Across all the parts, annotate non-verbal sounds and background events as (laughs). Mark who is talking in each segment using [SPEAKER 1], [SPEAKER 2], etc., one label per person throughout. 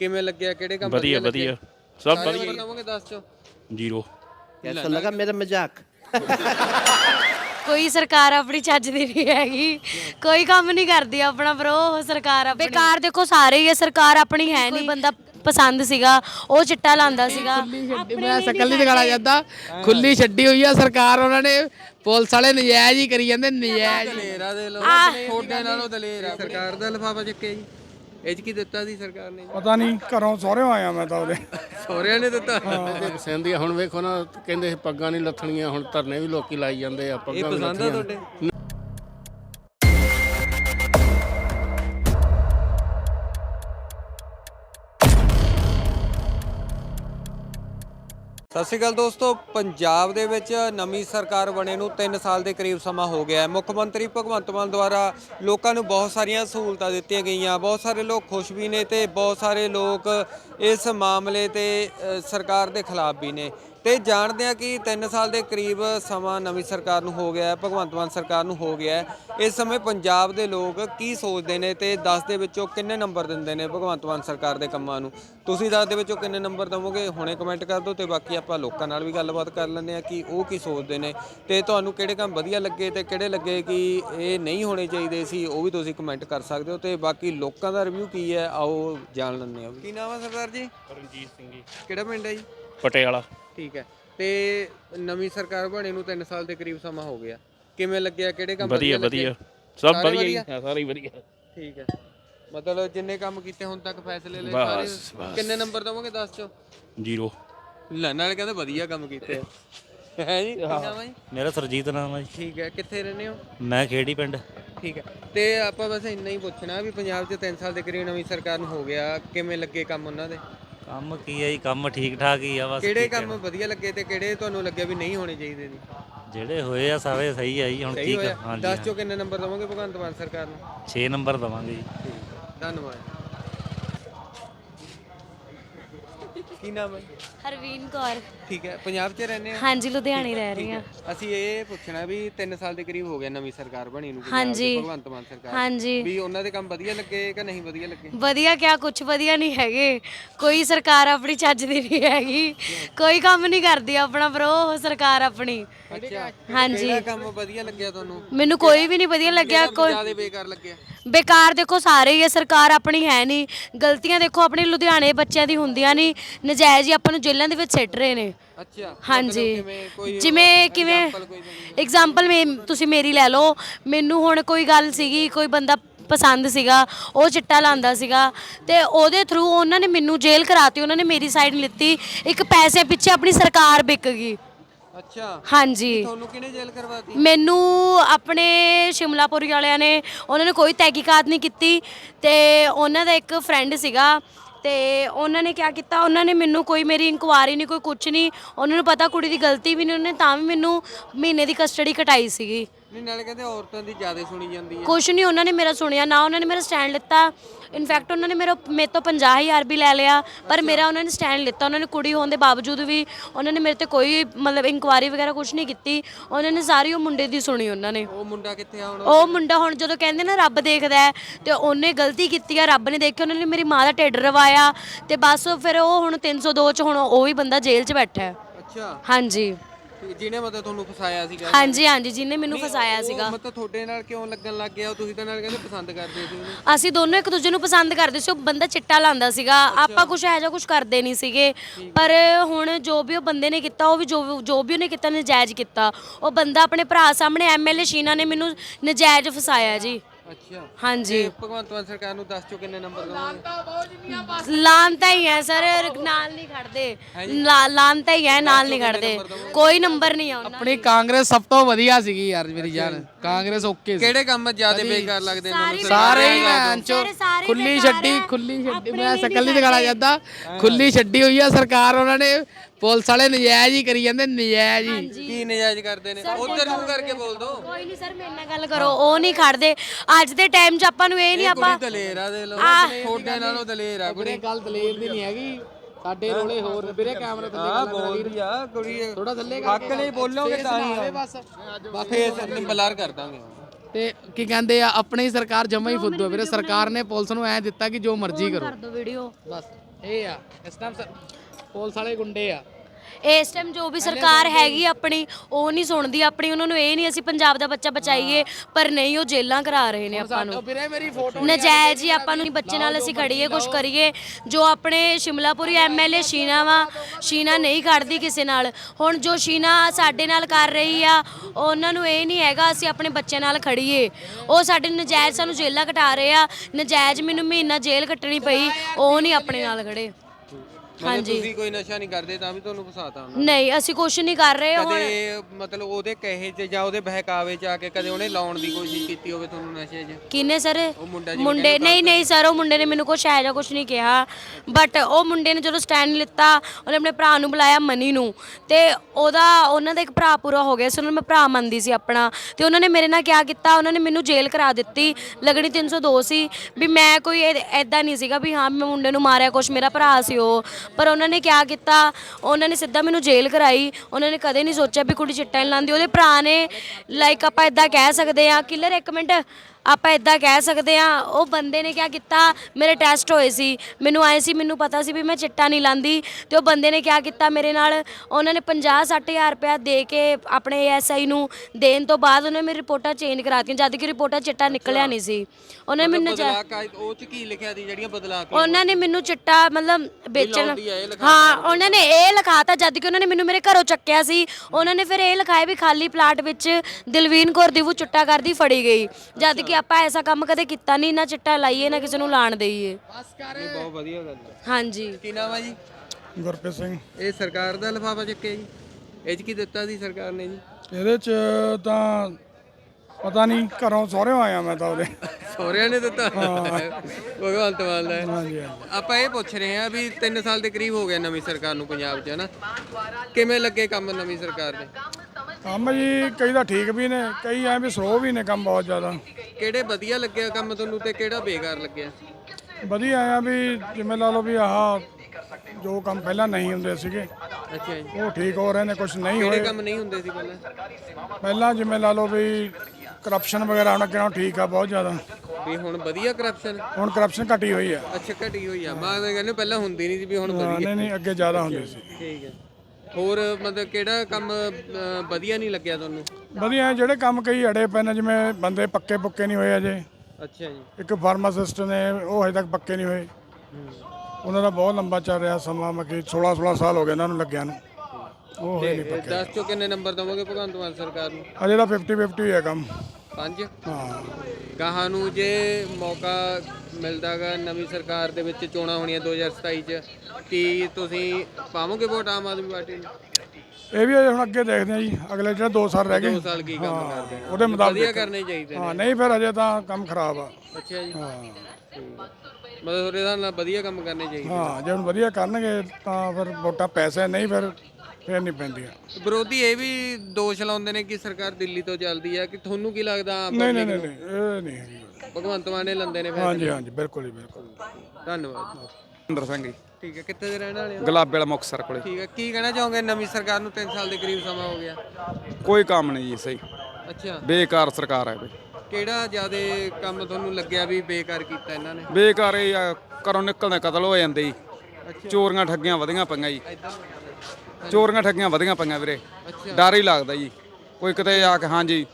[SPEAKER 1] ਕਿਵੇਂ ਲੱਗਿਆ ਕਿਹੜੇ ਕੰਮ
[SPEAKER 2] ਵਧੀਆ ਵਧੀਆ ਸਭ ਵਧੀਆ।
[SPEAKER 1] ਕਹਾਂਗੇ 10 ਚੋਂ।
[SPEAKER 2] ਜ਼ੀਰੋ।
[SPEAKER 3] ਐਸਾ ਲੱਗਾ ਮੇਰਾ ਮਜ਼ਾਕ।
[SPEAKER 4] ਕੋਈ ਸਰਕਾਰ ਆਪਣੀ ਚੱਜ ਦੀ ਨਹੀਂ ਹੈਗੀ। ਕੋਈ ਕੰਮ ਨਹੀਂ ਕਰਦੀ ਆਪਣਾ ਬ్రో ਸਰਕਾਰ ਆਪਣੀ। ਬੇਕਾਰ ਦੇਖੋ ਸਾਰੇ ਹੀ ਹੈ ਸਰਕਾਰ ਆਪਣੀ ਹੈ ਨਹੀਂ। ਬੰਦਾ ਪਸੰਦ ਸੀਗਾ ਉਹ ਚਿੱਟਾ ਲਾਂਦਾ ਸੀਗਾ।
[SPEAKER 5] ਮੈਂ ਸ਼ਕਲ ਨਹੀਂ ਦਿਖਾਣਾ ਜਾਂਦਾ ਖੁੱਲੀ ਛੱਡੀ ਹੋਈ ਆ ਸਰਕਾਰ ਉਹਨਾਂ ਨੇ ਪੁਲਿਸ ਵਾਲੇ ਨਜਾਇਜ਼ ਹੀ ਕਰੀ ਜਾਂਦੇ ਨਜਾਇਜ਼
[SPEAKER 1] ਲੇਰਾ ਦੇ ਲੋ ਛੋਟੇ ਨਾਲੋਂ ਦਲੇਰਾ ਸਰਕਾਰ ਦਾ ਲਫਾਫਾ ਚੱਕੇ ਜੀ। ਇਹ ਚ ਕੀ ਦਿੱਤਾ ਸੀ ਸਰਕਾਰ ਨੇ
[SPEAKER 6] ਪਤਾ ਨਹੀਂ ਘਰੋਂ ਸਹੁਰਿਓਂ ਆਇਆ ਮੈਂ ਤਾਂ ਉਹਦੇ।
[SPEAKER 1] ਸਹੁਰਿਆਂ ਨੇ ਦਿੱਤਾ?
[SPEAKER 7] ਸਹਿੰਦੀ ਹੁਣ ਵੇਖੋ ਨਾ ਕਹਿੰਦੇ ਪੱਗਾਂ ਨਹੀਂ ਲੱਥਣੀਆਂ ਹੁਣ ਧਰਨੇ ਵੀ ਲੋਕੀ ਲਾਈ ਜਾਂਦੇ ਆ
[SPEAKER 1] ਇਹ
[SPEAKER 7] ਪੱਗਾਂ ਵੀ
[SPEAKER 1] ਪਸੰਦ ਆ
[SPEAKER 7] ਲੱਥੀਆਂ
[SPEAKER 1] ਤੁਹਾਡੇ? ਸਤਿ ਸ਼੍ਰੀ ਅਕਾਲ ਦੋਸਤੋ। ਪੰਜਾਬ ਦੇ ਵਿੱਚ ਨਵੀਂ ਸਰਕਾਰ ਬਣੇ ਨੂੰ 3 ਸਾਲ ਦੇ ਕਰੀਬ ਸਮਾਂ ਹੋ ਗਿਆ ਹੈ। ਮੁੱਖ ਮੰਤਰੀ ਭਗਵੰਤ ਮਾਨ ਦੁਆਰਾ ਲੋਕਾਂ ਨੂੰ ਬਹੁਤ ਸਾਰੀਆਂ ਸਹੂਲਤਾਂ ਦਿੱਤੀਆਂ ਗਈਆਂ। ਬਹੁਤ ਸਾਰੇ ਲੋਕ ਖੁਸ਼ ਵੀ ਨੇ ਤੇ ਬਹੁਤ ਸਾਰੇ ਲੋਕ ਇਸ ਮਾਮਲੇ ਤੇ ਸਰਕਾਰ ਦੇ ਖਿਲਾਫ ਵੀ ਨੇ। ਤੇ ਜਾਣਦੇ ਆ ਕਿ 3 ਸਾਲ ਦੇ ਕਰੀਬ ਸਮਾਂ ਨਵੀਂ ਸਰਕਾਰ ਨੂੰ ਹੋ ਗਿਆ ਹੈ ਭਗਵੰਤ ਮਾਨ ਸਰਕਾਰ ਨੂੰ ਹੋ ਗਿਆ ਹੈ। ਇਸ ਸਮੇਂ ਪੰਜਾਬ ਦੇ ਲੋਕ ਕੀ ਸੋਚਦੇ ਨੇ ਤੇ 10 ਦੇ ਵਿੱਚੋਂ ਕਿੰਨੇ ਨੰਬਰ ਦਿੰਦੇ ਨੇ ਭਗਵੰਤ ਮਾਨ ਸਰਕਾਰ ਦੇ ਕੰਮਾਂ ਨੂੰ? ਤੁਸੀਂ 10 ਦੇ ਵਿੱਚੋਂ ਕਿੰਨੇ ਨੰਬਰ ਦਵੋਗੇ? ਹੁਣੇ ਕਮੈਂਟ ਕਰ ਦਿਓ ਤੇ ਬਾਕੀ ਆਪਾਂ ਲੋਕਾਂ ਨਾਲ ਵੀ ਗੱਲਬਾਤ ਕਰ ਲੈਂਦੇ ਆ ਕਿ ਉਹ ਕੀ ਸੋਚਦੇ ਨੇ ਤੇ ਤੁਹਾਨੂੰ ਕਿਹੜੇ ਕੰਮ ਵਧੀਆ ਲੱਗੇ ਤੇ ਕਿਹੜੇ ਲੱਗੇ ਕਿ ਇਹ ਨਹੀਂ ਹੋਣੇ ਚਾਹੀਦੇ ਸੀ ਉਹ ਵੀ ਤੁਸੀਂ ਕਮੈਂਟ ਕਰ ਸਕਦੇ ਹੋ ਤੇ ਬਾਕੀ ਲੋਕਾਂ ਦਾ ਰਿਵਿਊ ਕੀ ਹੈ ਆਓ ਜਾਣ ਲੈਂਦੇ ਆ ਕੀ ਨਾਮ ਹੈ ਸਰਦਾਰ ਜੀ?
[SPEAKER 2] ਰਣਜੀਤ ਸਿੰਘ ਜੀ।
[SPEAKER 1] ਕਿਹੜਾ ਪਿੰਡ ਹੈ ਜੀ?
[SPEAKER 2] ਪਟਿਆਲਾ
[SPEAKER 1] ਠੀਕ ਹੈ। ਤੇ ਨਵੀਂ ਸਰਕਾਰ ਬਣੇ ਨੂੰ 3 ਸਾਲ ਦੇ ਕਰੀਬ ਸਮਾਂ ਹੋ ਗਿਆ। ਕਿਵੇਂ ਲੱਗਿਆ? ਕਿਹੜੇ ਕੰਮ
[SPEAKER 2] ਵਧੀਆ? ਵਧੀਆ ਸਭ ਵਧੀਆ। ਜੀ
[SPEAKER 1] ਵਧੀਆ?
[SPEAKER 2] ਹਾਂ, ਸਾਰੇ ਹੀ ਵਧੀਆ।
[SPEAKER 1] ਠੀਕ ਹੈ। ਮਤਲਬ ਜਿੰਨੇ ਕੰਮ ਕੀਤੇ ਹੁਣ ਤੱਕ ਫੈਸਲੇ ਲਏ
[SPEAKER 2] ਬਸ,
[SPEAKER 1] ਸਾਰੇ
[SPEAKER 2] ਬਸ।
[SPEAKER 1] ਕਿੰਨੇ ਨੰਬਰ ਦਵੋਗੇ 10 ਚੋਂ?
[SPEAKER 2] ਜ਼ੀਰੋ।
[SPEAKER 1] ਲੈ ਨਾਲ ਕਹਿੰਦੇ ਵਧੀਆ ਕੰਮ ਕੀਤੇ ਆ। ਹੈ ਜੀ? ਹੈ
[SPEAKER 8] ਮੇਰਾ ਸਰਜੀਤ ਨਾਮ ਹੈ ਜੀ।
[SPEAKER 1] ਠੀਕ ਹੈ। ਕਿੱਥੇ ਰਹਿੰਦੇ ਹੋ?
[SPEAKER 8] ਮੈਂ ਖੇੜੀ ਪਿੰਡ।
[SPEAKER 1] ਠੀਕ ਹੈ। ਤੇ ਆਪਾਂ ਬਸ ਇੰਨਾ ਹੀ ਪੁੱਛਣਾ ਵੀ ਪੰਜਾਬ 'ਚ 3 ਸਾਲ ਦੇ ਕਰੀਬ ਨਵੀਂ ਸਰਕਾਰ ਨੂੰ ਹੋ ਗਿਆ। ਕਿਵੇਂ ਲੱਗੇ ਕੰਮ ਉਹਨਾਂ ਦੇ?
[SPEAKER 8] ਕੰਮ ਕੀ ਹੈ ਜੀ? ਕੰਮ ਠੀਕ ਠਾਕ ਹੀ ਆ ਬਸ
[SPEAKER 1] ਕਿਹੜੇ
[SPEAKER 8] ਕੀ
[SPEAKER 1] ਕੰਮ
[SPEAKER 8] ਕਹਿਣਾ।
[SPEAKER 1] ਵਧੀਆ ਲੱਗੇ ਤੇ ਕਿਹੜੇ ਤੁਹਾਨੂੰ ਲੱਗਿਆ ਵੀ ਨਹੀਂ ਹੋਣੇ ਚਾਹੀਦੇ ਸੀ
[SPEAKER 8] ਜਿਹੜੇ ਹੋਏ ਆ ਸਾਰੇ ਸਹੀ ਆ ਜੀ ਹੁਣ
[SPEAKER 1] ਸਹੀ
[SPEAKER 8] ਕੀ
[SPEAKER 1] ਹੋਇਆ?
[SPEAKER 8] ਹਾਂਜੀ
[SPEAKER 1] 10 ਚੋਂ ਕਿੰਨੇ ਨੰਬਰ ਦਵੋਗੇ ਭਗਵੰਤ ਮਾਨ ਸਰਕਾਰ ਨੂੰ?
[SPEAKER 8] 6 ਨੰਬਰ ਦਵਾਂਗੇ ਜੀ।
[SPEAKER 1] ਠੀਕ ਧੰਨਵਾਦ। ਕੀ ਨਾਮ ਹੈ?
[SPEAKER 4] ਹਰਵੀਨ ਕੌਰ।
[SPEAKER 1] ਠੀਕ ਹੈ ਪੰਜਾਬ 'ਚ ਰਹਿੰਦੇ ਹੋ?
[SPEAKER 4] ਹਾਂਜੀ ਲੁਧਿਆਣੇ ਰਹਿ ਰਹੀ ਹਾਂ।
[SPEAKER 1] ਅਸੀਂ ਇਹ ਪੁੱਛਣਾ ਵੀ 3 ਸਾਲ ਦੇ ਕਰੀਬ ਹੋ ਗਿਆ ਨਵੀਂ ਸਰਕਾਰ ਬਣੀ ਨੂੰ ਪੰਜਾਬ 'ਚ,
[SPEAKER 4] ਹਾਂਜੀ।
[SPEAKER 1] ਭਗਵੰਤ ਮਾਨ ਸਰਕਾਰ।
[SPEAKER 4] ਹਾਂਜੀ।
[SPEAKER 1] ਵੀ ਉਹਨਾਂ ਦੇ ਕੰਮ ਵਧੀਆ ਲੱਗੇ ਕਿ ਨਹੀਂ ਵਧੀਆ ਲੱਗੇ?
[SPEAKER 4] ਵਧੀਆ ਕਿਆ ਕੁਝ ਵਧੀਆ ਨਹੀਂ ਹੈਗੇ। ਕੋਈ ਸਰਕਾਰ ਆਪਣੀ ਚੱਜ ਦੀ ਨਹੀਂ ਹੈਗੀ। ਕੋਈ ਕੰਮ ਨਹੀਂ ਕਰਦੀ ਆਪਣਾ ਉਹ ਸਰਕਾਰ ਆਪਣੀ।
[SPEAKER 1] ਅੱਛਾ।
[SPEAKER 4] ਹਾਂਜੀ।
[SPEAKER 1] ਕਿਹੜਾ ਕੰਮ ਵਧੀਆ ਲੱਗਿਆ ਤੁਹਾਨੂੰ?
[SPEAKER 4] ਮੈਨੂੰ ਕੋਈ ਵੀ ਨਹੀਂ ਵਧੀਆ ਲੱਗਿਆ ਕੋਈ
[SPEAKER 1] ਜ਼ਿਆਦਾ ਬੇਕਾਰ ਲੱਗਿਆ?
[SPEAKER 4] ਬੇਕਾਰ ਦੇਖੋ ਸਾਰੇ ਹੀ ਹੈ ਸਰਕਾਰ ਆਪਣੀ ਹੈ ਨਹੀਂ। ਗਲਤੀਆਂ ਦੇਖੋ ਆਪਣੇ ਲੁਧਿਆਣੇ ਬੱਚਿਆਂ ਦੀ ਹੁੰਦੀਆਂ ਨਹੀਂ। ਨਜਾਇਜ਼ ਹੀ ਆਪਾਂ ਨੂੰ ਜੇਲ੍ਹਾਂ ਦੇ ਵਿੱਚ ਸਿੱਟ ਰਹੇ ਨੇ।
[SPEAKER 1] ਅੱਛਾ
[SPEAKER 4] ਹਾਂਜੀ। ਜਿਵੇਂ ਕਿਵੇਂ? ਐਗਜ਼ਾਮਪਲ ਮੈਂ ਤੁਸੀਂ ਮੇਰੀ ਲੈ ਲਓ। ਮੈਨੂੰ ਹੁਣ ਕੋਈ ਗੱਲ ਸੀਗੀ ਕੋਈ ਬੰਦਾ ਪਸੰਦ ਸੀਗਾ ਉਹ ਚਿੱਟਾ ਲਾਂਦਾ ਸੀਗਾ ਤੇ ਉਹਦੇ ਥਰੂ ਉਹਨਾਂ ਨੇ ਮੈਨੂੰ ਜੇਲ੍ਹ ਕਰਾਤੀ ਉਹਨਾਂ ਨੇ ਮੇਰੀ ਸਾਈਡ ਲਿੱਤੀ। ਇੱਕ ਪੈਸੇ ਪਿੱਛੇ ਆਪਣੀ ਸਰਕਾਰ ਵਿਕ ਗਈ।
[SPEAKER 1] ਅੱਛਾ
[SPEAKER 4] ਹਾਂਜੀ।
[SPEAKER 1] ਤੁਹਾਨੂੰ ਕਿਹਨੇ ਜੇਲ੍ਹ ਕਰਵਾਤੀ?
[SPEAKER 4] ਮੈਨੂੰ ਆਪਣੇ ਸ਼ਿਮਲਾਪੁਰੀ ਵਾਲਿਆਂ ਨੇ ਉਹਨਾਂ ਨੇ ਕੋਈ ਤਹਿਕੀਕਾਤ ਨਹੀਂ ਕੀਤੀ ਤੇ ਉਹਨਾਂ ਦਾ ਇੱਕ ਫਰੈਂਡ ਸੀਗਾ ਤੇ ਉਹਨਾਂ ਨੇ ਕੀ ਕੀਤਾ ਉਹਨਾਂ ਨੇ ਮੈਨੂੰ ਕੋਈ ਮੇਰੀ ਇਨਕੁਆਰੀ ਨਹੀਂ ਕੋਈ ਕੁਝ ਨਹੀਂ ਉਹਨਾਂ ਨੂੰ ਪਤਾ ਕੁੜੀ ਦੀ ਗਲਤੀ ਵੀ ਨਹੀਂ ਉਹਨੇ ਤਾਂ ਵੀ ਮੈਨੂੰ ਮਹੀਨੇ ਦੀ ਕਸਟਡੀ ਕਟਾਈ ਸੀਗੀ।
[SPEAKER 1] ਨਹੀਂ ਨਾਲੇ ਕਹਿੰਦੇ ਔਰਤਾਂ ਦੀ ਜ਼ਿਆਦਾ ਸੁਣੀ ਜਾਂਦੀ ਹੈ।
[SPEAKER 4] ਕੁਝ ਨਹੀਂ ਉਹਨਾਂ ਨੇ ਮੇਰਾ ਸੁਣਿਆ ਨਾ ਉਹਨਾਂ ਨੇ ਮੇਰਾ ਸਟੈਂਡ ਲਿੱਤਾ। ਇਨਫੈਕਟ ਉਹਨਾਂ ਨੇ ਮੇਰਾ ਮੇਰੇ ਤੋਂ 50000 ਵੀ ਲੈ ਲਿਆ ਪਰ ਮੇਰਾ ਉਹਨਾਂ ਨੇ ਸਟੈਂਡ ਲਿੱਤਾ। ਉਹਨਾਂ ਨੇ ਕੁੜੀ ਹੋਣ ਦੇ ਬਾਵਜੂਦ ਵੀ ਉਹਨਾਂ ਨੇ ਮੇਰੇ ਤੇ ਕੋਈ ਮਤਲਬ ਇਨਕੁਆਰੀ ਵਗੈਰਾ ਕੁਝ ਨਹੀਂ ਕੀਤੀ। ਉਹਨਾਂ ਨੇ ਸਾਰੀ ਉਹ ਮੁੰਡੇ ਦੀ ਸੁਣੀ ਉਹਨਾਂ ਨੇ।
[SPEAKER 1] ਉਹ ਮੁੰਡਾ ਕਿੱਥੇ ਆ ਹੁਣ?
[SPEAKER 4] ਉਹ ਮੁੰਡਾ ਹੁਣ ਜਦੋਂ ਕਹਿੰਦੇ ਨਾ ਰੱਬ ਦੇਖਦਾ ਹੈ ਤੇ ਉਹਨੇ ਗਲਤੀ ਕੀਤੀ ਆ ਰੱਬ ਨੇ ਦੇਖਿਆ ਉਹਨਾਂ ਨੇ ਮੇਰੀ ਮਾਂ ਦਾ ਢਿੱਡ ਰਵਾਇਆ ਤੇ ਬਸ ਫਿਰ ਉਹ ਹੁਣ 302 ਚ ਹੁਣ ਉਹ ਵੀ ਬੰਦਾ ਜੇਲ੍ਹ 'ਚ ਬੈਠਾ ਹੈ।
[SPEAKER 1] ਅੱਛਾ।
[SPEAKER 4] ਹਾਂਜੀ।
[SPEAKER 1] ਜਿਹਨੇ ਮਤਲਬ ਤੁਹਾਨੂੰ ਫਸਾਇਆ ਸੀਗਾ
[SPEAKER 4] ਹਾਂਜੀ ਹਾਂਜੀ ਜਿਹਨੇ ਮੈਨੂੰ ਫਸਾਇਆ ਸੀਗਾ।
[SPEAKER 1] ਮਤਲਬ ਤੁਹਾਡੇ ਨਾਲ ਕਿਉਂ ਲੱਗਣ ਲੱਗ ਗਿਆ? ਤੁਸੀਂ ਤਾਂ ਨਾਲ ਕਹਿੰਦੇ ਪਸੰਦ ਕਰਦੇ ਸੀ ਉਹਨੂੰ।
[SPEAKER 4] ਅਸੀਂ ਦੋਨੋਂ ਇੱਕ ਦੂਜੇ ਨੂੰ ਪਸੰਦ ਕਰਦੇ ਸੀ ਉਹ ਬੰਦਾ ਚਿੱਟਾ ਲਾਂਦਾ ਸੀਗਾ। ਆਪਾਂ ਕੁਝ ਇਹੋ ਜਿਹਾ ਕੁਝ ਕਰਦੇ ਨਹੀਂ ਸੀਗੇ। ਪਰ ਹੁਣ ਜੋ ਵੀ ਉਹ ਬੰਦੇ ਨੇ ਕੀਤਾ ਉਹ ਵੀ ਜੋ ਜੋ ਵੀ ਉਹਨੇ ਕੀਤਾ ਨਜਾਇਜ਼ ਕੀਤਾ। ਉਹ ਬੰਦਾ ਆਪਣੇ ਭਰਾ ਸਾਹਮਣੇ ਐਮਐਲਏ ਸ਼ੀਨਾ ਨੇ ਮੈਨੂੰ ਨਜਾਇਜ਼ ਫਸਾਇਆ ਜੀ।
[SPEAKER 1] ਅੱਛਾ।
[SPEAKER 4] ਹਾਂਜੀ।
[SPEAKER 1] ਤੇ ਭਗਵੰਤ ਮਾਨ ਸਰਕਾਰ ਨੂੰ ਦੱਸ ਚੋ ਕਿੰਨੇ ਨੰਬਰ ਦਵਾਂਗੇ
[SPEAKER 4] ਲਾਂਤਾ ਹੀ ਹੈ ਸਰ ਨਾਲ ਨਹੀਂ ਖੜਦੇ। ਲਾ- ਲਾਂਤਾ ਹੀ ਹੈ ਨਾਲ ਨਹੀਂ ਖੜਦੇ। ਕੋਈ ਨੰਬਰ ਨਹੀਂ ਆ ਉਹਨਾਂ
[SPEAKER 5] ਆਪਣੀ ਕਾਂਗਰਸ ਸਭ ਤੋਂ ਵਧੀਆ ਸੀਗੀ ਯਾਰ ਮੇਰੀ ਜਾਨ। ਕਾਂਗਰਸ ਓਕੇ ਸੀ।
[SPEAKER 1] ਕਿਹੜੇ ਕੰਮ ਜ਼ਿਆਦਾ ਬੇਕਾਰ ਲੱਗਦੇ ਨੇ
[SPEAKER 5] ਸਾਰੇ ਹੀ ਭੈਣ ਚੋ
[SPEAKER 4] ਸਾਰੇ- ਸਾਰੇ
[SPEAKER 5] ਖੁੱਲੀ
[SPEAKER 4] ਬੇਕਾਰ
[SPEAKER 5] ਛੱਡੀ
[SPEAKER 4] ਹੈ।
[SPEAKER 5] ਖੁੱਲੀ ਛੱਡੀ।
[SPEAKER 4] ਆਪਣੇ
[SPEAKER 5] ਮੈਂ ਸ਼ਕਲ ਨਹੀਂ
[SPEAKER 4] ਨਹੀਂ
[SPEAKER 5] ਦਿਖਾਣਾ ਜਾਂਦਾ ਖੁੱਲੀ ਛੱਡੀ ਹੋਈ ਆ ਸਰਕਾਰ ਉਹਨਾਂ ਨੇ ਪੁਲਿਸ ਵਾਲੇ ਨਜਾਇਜ਼ ਹੀ ਕਰੀ ਜਾਂਦੇ ਨਜਾਇਜ਼ ਹੀ।
[SPEAKER 1] ਕੀ ਨਜਾਇਜ਼ ਕਰਦੇ ਨੇ? ਉਧਰ ਨੂੰ ਕਰਕੇ ਬੋਲ ਦੋ
[SPEAKER 4] ਕੋਈ ਨਹੀਂ ਸਰ ਮੇਰੇ ਨਾਲ ਗੱਲ ਕਰੋ। ਉਹ ਨਹੀਂ ਖੜਦੇ। ਅੱਜ ਦੇ ਟਾਈਮ 'ਚ ਆਪਾਂ ਨੂੰ ਇਹ ਨਹੀਂ ਆਪਾਂ
[SPEAKER 1] ਕੁੜੀ ਦਲੇਰ ਆ ਦੇ ਲੋ ਥੋੜੇ ਨਾਲੋਂ ਦਲੇਰ ਆ ਕੁੜੀ।
[SPEAKER 5] ਗੱਲ ਦਲੇਰ ਦੀ ਨਹੀਂ ਹੈਗੀ। ਸਾਡੇ ਰੋਲੇ ਹੋਰ ਨੇ। ਵੀਰੇ ਕੈਮਰੇ ਥੱਲੇ
[SPEAKER 1] ਆ ਬੋਲਦੀ ਆ ਕੁੜੀ।
[SPEAKER 5] ਥੋੜਾ ਥੱਲੇ
[SPEAKER 1] ਹੱਕ ਨਹੀਂ ਬੋਲੋਗੇ ਤਾਂ ਹੀ
[SPEAKER 5] ਬਸ।
[SPEAKER 1] ਫੇਸ ਬਲਰ ਕਰ ਦਾਂਗੇ।
[SPEAKER 5] ਤੇ ਕੀ ਕਹਿੰਦੇ ਆ ਆਪਣੀ ਸਰਕਾਰ ਜਮਾ ਹੀ ਫੁੱਦੂ ਆ ਵੀਰੇ। ਸਰਕਾਰ ਨੇ ਪੁਲਿਸ ਨੂੰ ਐ ਦਿੱਤਾ ਕਿ ਜੋ ਮਰਜ਼ੀ ਕਰੋ।
[SPEAKER 4] ਕਰ ਦੋ ਵੀਡੀਓ।
[SPEAKER 5] ਬਸ ਇਹ ਆ। ਇਸ ਟਾਈਮ ਪੁਲਿਸ ਵਾਲੇ ਗੁੰਡੇ ਆ।
[SPEAKER 4] ਇਸ ਟਾਈਮ ਜੋ ਵੀ ਸਰਕਾਰ ਹੈਗੀ ਆਪਣੀ ਉਹ ਨਹੀਂ ਸੁਣਦੀ ਆਪਣੀ ਉਹਨਾਂ ਨੂੰ ਇਹ ਨਹੀਂ ਅਸੀਂ ਪੰਜਾਬ ਦਾ ਬੱਚਾ ਬਚਾਈਏ ਪਰ ਨਹੀਂ ਉਹ ਜੇਲਾਂ ਕਰਾ ਰਹੇ ਨੇ ਆਪਾਂ ਨੂੰ।
[SPEAKER 5] ਵੀਰੇ ਮੇਰੀ ਫੋਟੋ
[SPEAKER 4] ਨਜਾਇਜ਼ ਹੀ ਆਪਾਂ ਨੂੰ ਬੱਚੇ ਨਾਲ ਅਸੀਂ ਖੜੀਏ ਕੁਝ ਕਰੀਏ। ਜੋ ਆਪਣੇ ਸ਼ਿਮਲਾਪੁਰੀ ਐਮਐਲਏ ਸ਼ੀਨਾ ਵਾ ਸ਼ੀਨਾ ਨਹੀਂ ਖੜਦੀ ਕਿਸੇ ਨਾਲ। ਹੁਣ ਜੋ ਸ਼ੀਨਾ ਸਾਡੇ ਨਾਲ ਕਰ ਰਹੀ ਆ ਉਹਨਾਂ ਨੂੰ ਇਹ ਨਹੀਂ ਹੈਗਾ ਅਸੀਂ ਆਪਣੇ ਬੱਚੇ ਨਾਲ ਖੜੀਏ ਉਹ ਸਾਡੇ ਨਜਾਇਜ਼ ਸਾਨੂੰ ਜੇਲਾਂ ਕਟਾ ਰਹੇ ਆ ਨਜਾਇਜ਼ ਮੈਨੂੰ ਮਹੀਨਾ ਜੇਲ੍ਹ ਕੱਟਣੀ ਪਈ ਉਹ ਨਹੀਂ ਆਪਣੇ ਨਾਲ ਖੜੇ
[SPEAKER 1] ਮਤਲਬ ਤੁਸੀਂ ਕੋਈ ਨਸ਼ਾ ਨਹੀਂ ਕਰਦੇ ਤਾਂ ਵੀ ਤੁਹਾਨੂੰ ਫਸਾਤਾ ਉਹਨਾਂ
[SPEAKER 4] ਨਹੀਂ ਅਸੀਂ ਕੁਝ ਨਹੀਂ ਕਰ ਰਹੇ ਹੁਣ
[SPEAKER 1] ਕਦੇ ਮਤਲਬ ਉਹਦੇ ਕਹੇ 'ਚ ਜਾਂ ਉਹਦੇ ਬਹਿਕਾਵੇ 'ਚ ਆ ਕੇ ਕਦੇ ਉਹਨੇ ਲਾਉਣ ਦੀ ਕੋਸ਼ਿਸ਼ ਕੀਤੀ ਹੋਵੇ ਤੁਹਾਨੂੰ ਨਸ਼ੇ 'ਚ?
[SPEAKER 4] ਕਿਨੇ ਸਰ?
[SPEAKER 1] ਉਹ ਮੁੰਡਾ ਜਿਵੇਂ
[SPEAKER 4] ਮੁੰਡੇ ਨਹੀਂ ਨਹੀਂ ਸਰ ਉਹ ਮੁੰਡੇ ਨੇ ਮੈਨੂੰ ਕੁਛ ਇਹੋ ਜਿਹਾ ਕੁਛ ਨਹੀਂ ਕਿਹਾ। ਬਟ ਉਹ ਮੁੰਡੇ ਨੇ ਜਦੋਂ ਸਟੈਂਡ ਲਿੱਤਾ ਉਹਨੇ ਆਪਣੇ ਭਰਾ ਨੂੰ ਬੁਲਾਇਆ ਮਨੀ ਨੂੰ। ਤੇ ਉਹਦਾ ਉਹਨਾਂ ਦਾ ਇੱਕ ਭਰਾ ਪੂਰਾ ਹੋ ਗਿਆ ਸੀ ਉਹਨਾਂ ਨੂੰ ਮੈਂ ਭਰਾ ਮੰਨਦੀ ਸੀ ਆਪਣਾ। ਤੇ ਉਹਨਾਂ ਨੇ ਮੇਰੇ ਨਾਲ ਕਿਆ ਕੀਤਾ ਉਹਨਾਂ ਨੇ ਮੈਨੂੰ ਜੇਲ੍ਹ ਕਰਾ ਦਿੱਤੀ। ਲੱਗਣੀ 302 ਸੀ ਵੀ ਮੈਂ ਕੋਈ ਐਦਾਂ ਨਹੀਂ ਸੀਗਾ ਵੀ ਹਾਂ ਮੈਂ ਮੁੰਡੇ ਨੂੰ ਮਾਰਿਆ ਕੁਛ ਮੇਰਾ ਭਰਾ ਸੀ ਉਹ। ਪਰ ਉਹਨਾਂ ਨੇ ਕਿਆ ਕੀਤਾ? ਉਹਨਾਂ ਨੇ ਸਿੱਧਾ ਮੈਨੂੰ ਜੇਲ੍ਹ ਕਰਾਈ। ਉਹਨਾਂ ਨੇ ਕਦੇ ਨਹੀਂ ਸੋਚਿਆ ਵੀ ਕੁੜੀ ਚਿੱਟਾ ਨਹੀਂ ਲਾਉਂਦੀ। ਉਹਦੇ ਭਰਾ ਨੇ ਲਾਈਕ ਆਪਾਂ ਇਦਾਂ ਕਹਿ ਸਕਦੇ ਆ ਕਿਲਰ ਇੱਕ ਮਿੰਟ। ਆਪਾਂ ਇਦਾਂ ਕਹਿ ਸਕਦੇ ਆ ਉਹ ਬੰਦੇ ਨੇ ਕਿਆ ਕੀਤਾ? ਮੇਰੇ ਟੈਸਟ ਹੋਏ ਸੀ। ਮੈਨੂੰ ਆਏ ਸੀ ਮੈਨੂੰ ਪਤਾ ਸੀ ਵੀ ਮੈਂ ਚਿੱਟਾ ਨਹੀਂ ਲਾਂਦੀ ਤੇ ਉਹ ਬੰਦੇ ਨੇ ਕਿਆ ਕੀਤਾ ਮੇਰੇ ਨਾਲ? ਉਹਨਾਂ ਨੇ 50 60000 ਰੁਪਇਆ ਦੇ ਕੇ ਆਪਣੇ ਐਸਆਈ ਨੂੰ ਦੇਣ ਤੋਂ ਬਾਅਦ ਉਹਨੇ ਮੇਰੀ ਰਿਪੋਰਟਾਂ ਚੇਂਜ ਕਰਾਤੀਆਂ ਜਦ ਕਿ ਰਿਪੋਰਟਾਂ ਚਿੱਟਾ ਨਿਕਲਿਆ ਨਹੀਂ ਸੀ। ਉਹਨੇ ਮੈਨੂੰ ਜਾ-
[SPEAKER 1] ਬਦਲਾ ਕਾ ਉਹ 'ਚ ਕੀ ਲਿਖਿਆ ਸੀ ਜਿਹੜੀਆਂ ਬਦਲਾ ਕੇ
[SPEAKER 4] ਉਹਨਾਂ ਨੇ ਮੈਨੂੰ ਚਿੱਟਾ ਮਤਲਬ ਵੇਚਣ
[SPEAKER 1] ਲਾਉਂਦੀ ਆ ਇਹ ਲਿਖਾ
[SPEAKER 4] ਹਾਂ ਉਹਨਾਂ ਨੇ ਇਹ ਲਿਖਾਤਾ ਜਦ ਕਿ ਉਹਨਾਂ ਨੇ ਮੈਨੂੰ ਮੇਰੇ ਘਰੋਂ ਚੱਕਿਆ ਸੀ। ਉਹਨਾਂ ਨੇ ਫਿਰ ਇਹ ਲਿਖਾਇਆ ਵੀ ਖਾਲੀ ਪਲਾਟ ਵਿੱਚ ਦਿਲਵੀਨ ਕੌਰ ਦੀ ਉਹ ਚਿੱਟਾ ਕਰਦੀ ਫੜੀ ਗਈ। ਜਦ ਕਿ ਆਪਾਂ ਐਸਾ ਕੰਮ ਕਦੇ ਕੀਤਾ ਨਹੀਂ ਨਾ ਚਿੱਟਾ ਲਾਈਏ ਨਾ ਕਿਸੇ ਨੂੰ ਲਾਣ ਦੇਈਏ।
[SPEAKER 1] ਇਹ ਬਹੁਤ ਵਧੀਆ ਗੱਲ ਹੈ।
[SPEAKER 4] ਹਾਂਜੀ।
[SPEAKER 1] ਕੀ ਨਾਮ ਹੈ ਜੀ?
[SPEAKER 6] ਗੁਰਪ੍ਰੀਤ ਸਿੰਘ।
[SPEAKER 1] ਇਹ ਸਰਕਾਰ ਦਾ ਲਿਫਾਫਾ ਚੱਕਿਆ ਜੀ? ਇਹ 'ਚ ਕੀ ਦਿੱਤਾ ਸੀ ਸਰਕਾਰ ਨੇ ਜੀ?
[SPEAKER 6] ਇਹਦੇ ਚ ਤਾਂ ਪਤਾ ਨਹੀਂ ਘਰੋਂ ਸਹੁਰਿਓਂ ਆਇਆ ਮੈਂ ਤਾਂ ਉਹਦੇ।
[SPEAKER 1] ਸਹੁਰਿਆਂ ਨੇ ਦਿੱਤਾ? ਭਗਵੰਤ ਮਾਨ ਦਾ।
[SPEAKER 6] ਹਾਂਜੀ ਹਾਂਜੀ।
[SPEAKER 1] ਆਪਾਂ ਇਹ ਪੁੱਛ ਰਹੇ ਹਾਂ ਵੀ 3 ਸਾਲ ਦੇ ਕਰੀਬ ਹੋ ਗਿਆ ਨਵੀਂ ਸਰਕਾਰ ਨੂੰ ਪੰਜਾਬ 'ਚ ਹਨਾ? ਕਿਵੇਂ ਲੱਗੇ ਕੰਮ ਨਵੀਂ ਸਰਕਾਰ ਦੇ?
[SPEAKER 6] ਕੰਮ ਜੀ ਕਈ ਤਾਂ ਠੀਕ ਵੀ ਨੇ ਕਈ ਐ ਵੀ ਸਲੋ ਵੀ ਨੇ ਕੰਮ ਬਹੁਤ ਜ਼ਿਆਦਾ।
[SPEAKER 1] ਕਿਹੜੇ ਵਧੀਆ ਲੱਗਿਆ ਕੰਮ ਤੁਹਾਨੂੰ ਤੇ ਕਿਹੜਾ ਬੇਕਾਰ ਲੱਗਿਆ?
[SPEAKER 6] ਵਧੀਆ ਆ ਵੀ ਜਿਵੇਂ ਲਾ ਲਓ ਵੀ ਆਹ ਜੋ ਕੰਮ ਪਹਿਲਾਂ ਨਹੀਂ ਹੁੰਦੇ ਸੀਗੇ
[SPEAKER 1] ਅੱਛਾ ਜੀ।
[SPEAKER 6] ਉਹ ਠੀਕ ਹੋ ਰਹੇ ਨੇ ਕੁਝ ਨਹੀਂ
[SPEAKER 1] ਕਿਹੜੇ
[SPEAKER 6] ਹੋਏ।
[SPEAKER 1] ਕੰਮ ਨਹੀਂ ਹੁੰਦੇ ਸੀ ਪਹਿਲਾਂ?
[SPEAKER 6] ਪਹਿਲਾਂ ਜਿਵੇਂ ਲਾ ਲਓ ਵੀ ਕਰਪਸ਼ਨ ਵਗੈਰਾ ਹੁਣ ਅੱਗੇ ਨਾਲੋਂ ਠੀਕ ਆ ਬਹੁਤ ਜ਼ਿਆਦਾ।
[SPEAKER 1] ਵੀ ਹੁਣ ਵਧੀਆ ਕਰਪਸ਼ਨ
[SPEAKER 6] ਹੁਣ ਕਰਪਸ਼ਨ ਘਟੀ ਹੋਈ ਆ।
[SPEAKER 1] ਅੱਛਾ ਘਟੀ ਹੋਈ ਆ। ਮੈਂ ਤਾਂ ਕਹਿੰਦਾ ਪਹਿਲਾਂ ਹੁੰਦੀ ਨਹੀਂ ਸੀ ਵੀ ਹੁਣ ਵਧੀਆ।
[SPEAKER 6] ਨਹੀਂ ਨਹੀਂ ਅੱਗੇ ਜ਼ਿਆਦਾ ਹੁੰਦੀ ਸੀ।
[SPEAKER 1] ਠੀਕ ਹੈ। ਹੋਰ ਮਤਲਬ ਕਿਹੜਾ ਕੰਮ ਵਧੀਆ ਨਹੀਂ ਲੱਗਿਆ ਤੁਹਾਨੂੰ?
[SPEAKER 6] ਵਧੀਆ ਜਿਹੜੇ ਕੰਮ ਕਈ ਅੜੇ ਪਏ ਨੇ ਜਿਵੇਂ ਬੰਦੇ ਪੱਕੇ ਪੁੱਕੇ ਨਹੀਂ ਹੋਏ ਅਜੇ।
[SPEAKER 1] ਅੱਛਾ ਜੀ।
[SPEAKER 6] ਇੱਕ ਫਾਰਮਾਸਿਸਟ ਨੇ ਉਹ ਹਜੇ ਤੱਕ ਪੱਕੇ ਨਹੀਂ ਹੋਏ। ਉਹਨਾਂ ਦਾ ਬਹੁਤ ਲੰਬਾ ਚੱਲ ਰਿਹਾ ਸਮਾਂ ਮੱਕੀ 16 16 ਸਾਲ ਹੋ ਗਏ ਇਹਨਾਂ ਨੂੰ ਲੱਗਿਆ ਨੂੰ। ਉਹ ਹੋਏ ਨਹੀਂ ਪੱਕੇ।
[SPEAKER 1] 10 ਚੋਂ ਕਿੰਨੇ ਨੰਬਰ ਦਵੋਗੇ ਭਗਵੰਤ ਮਾਨ ਸਰਕਾਰ ਨੂੰ?
[SPEAKER 6] ਅਜੇ ਤਾਂ 50 50 ਹੈ ਕੰਮ।
[SPEAKER 1] ਪੰਜ।
[SPEAKER 6] ਹਾਂ।
[SPEAKER 1] ਗਾਹਾਂ ਨੂੰ ਜੇ ਮੌਕਾ ਮਿਲਦਾਗਾ ਨਵੀਂ ਸਰਕਾਰ ਦੇ ਵਿੱਚ ਚੋਣਾਂ ਹੋਣੀਆਂ 2027 ਚ ਕੀ ਤੁਸੀਂ ਪਾਵੋਗੇ ਵੋਟ ਆਮ ਆਦਮੀ ਪਾਰਟੀ ਨੂੰ?
[SPEAKER 6] ਇਹ ਵੀ ਹੁਣ ਅੱਗੇ ਦੇਖਦੇ ਆ ਜੀ ਅਗਲੇ ਜਿਹੜੇ 2 ਸਾਲ ਰਹਿ ਗਏ।
[SPEAKER 1] 2 ਸਾਲ ਕੀ ਕੰਮ ਕਰਦੇ ਨੇ?
[SPEAKER 6] ਉਹਦੇ ਮੁਤਾਬਕ।
[SPEAKER 1] ਵਧੀਆ ਕਰਨੇ ਚਾਹੀਦੇ ਨੇ।
[SPEAKER 6] ਹਾਂ ਨਹੀਂ ਫਿਰ ਅਜੇ ਤਾਂ ਕੰਮ ਖਰਾਬ ਆ।
[SPEAKER 1] ਅੱਛਾ ਜੀ।
[SPEAKER 6] ਹਾਂ।
[SPEAKER 1] ਮਤਲਬ ਤੁਹਾਡੇ ਨਾਲ ਨਾਲ ਵਧੀਆ ਕੰਮ ਕਰਨੇ ਚਾਹੀਦੇ
[SPEAKER 6] ਹਾਂ ਜੇ ਹੁਣ ਵਧੀਆ ਕਰਨਗੇ ਤਾਂ ਫਿਰ ਵੋਟਾਂ ਪੈਸੇ ਨਹੀਂ ਫਿਰ। ਫਿਰ ਨਹੀਂ ਪੈਂਦੀਆਂ
[SPEAKER 1] ਵਿਰੋਧੀ ਇਹ ਵੀ ਦੋਸ਼ ਲਾਉਂਦੇ ਨੇ ਕਿ ਸਰਕਾਰ ਦਿੱਲੀ ਤੋਂ ਚੱਲਦੀ ਹੈ ਕਿ ਤੁਹਾਨੂੰ ਕੀ ਲੱਗਦਾ ਆਮ
[SPEAKER 6] ਨਹੀਂ ਨਹੀਂ ਨਹੀਂ ਨਹੀਂ, ਇਹ ਨਹੀਂ ਹੈਗੀ
[SPEAKER 1] ਭਗਵੰਤ ਮਾਨ ਨੇ ਲੰਦੇ ਨੇ ਫਿਰ
[SPEAKER 6] ਹਾਂਜੀ ਹਾਂਜੀ ਬਿਲਕੁਲ ਹੀ ਬਿਲਕੁਲ
[SPEAKER 1] ਧੰਨਵਾਦ।
[SPEAKER 9] ਇੰਦਰ ਸਿੰਘ ਜੀ।
[SPEAKER 1] ਠੀਕ ਹੈ ਕਿੱਥੇ ਦੇ ਰਹਿਣ ਵਾਲੇ ਹੋ?
[SPEAKER 9] ਗੁਲਾਬੇ ਵਾਲਾ ਮੁਕਤਸਰ ਕੋਲੇ।
[SPEAKER 1] ਠੀਕ ਹੈ ਕੀ ਕਹਿਣਾ ਚਾਹੋਗੇ? ਨਵੀਂ ਸਰਕਾਰ ਨੂੰ 3 ਸਾਲ ਦੇ ਕਰੀਬ ਸਮਾਂ ਹੋ ਗਿਆ।
[SPEAKER 9] ਕੋਈ ਕੰਮ ਨਹੀਂ ਜੀ ਸਹੀ।
[SPEAKER 1] ਅੱਛਾ।
[SPEAKER 9] ਬੇਕਾਰ ਸਰਕਾਰ ਹੈ ਬਈ
[SPEAKER 1] ਕਿਹੜਾ ਜਿਆਦੇ ਕੰਮ ਤੁਹਾਨੂੰ ਲੱਗਿਆ ਵੀ ਬੇਕਾਰ ਕੀਤਾ ਇਹਨਾਂ ਨੇ?
[SPEAKER 9] ਬੇਕਾਰ ਇਹ ਆ, ਘਰੋਂ ਨਿਕਲਦੇ ਕਤਲ ਹੋ ਜਾਂਦੇ ਜੀ। ਚੋਰੀਆਂ ਠੱਗੀਆਂ ਵਧੀਆਂ ਪਈਆਂ ਜੀ। ਚੋਰੀਆਂ ਠੱਗੀਆਂ ਵਧੀਆਂ ਪਈਆਂ ਵੀਰੇ। ਡਰ ਹੀ ਲੱਗਦਾ ਜੀ। ਕੋਈ ਕਿਤੇ ਆ ਕੇ ਹਾਂਜੀ।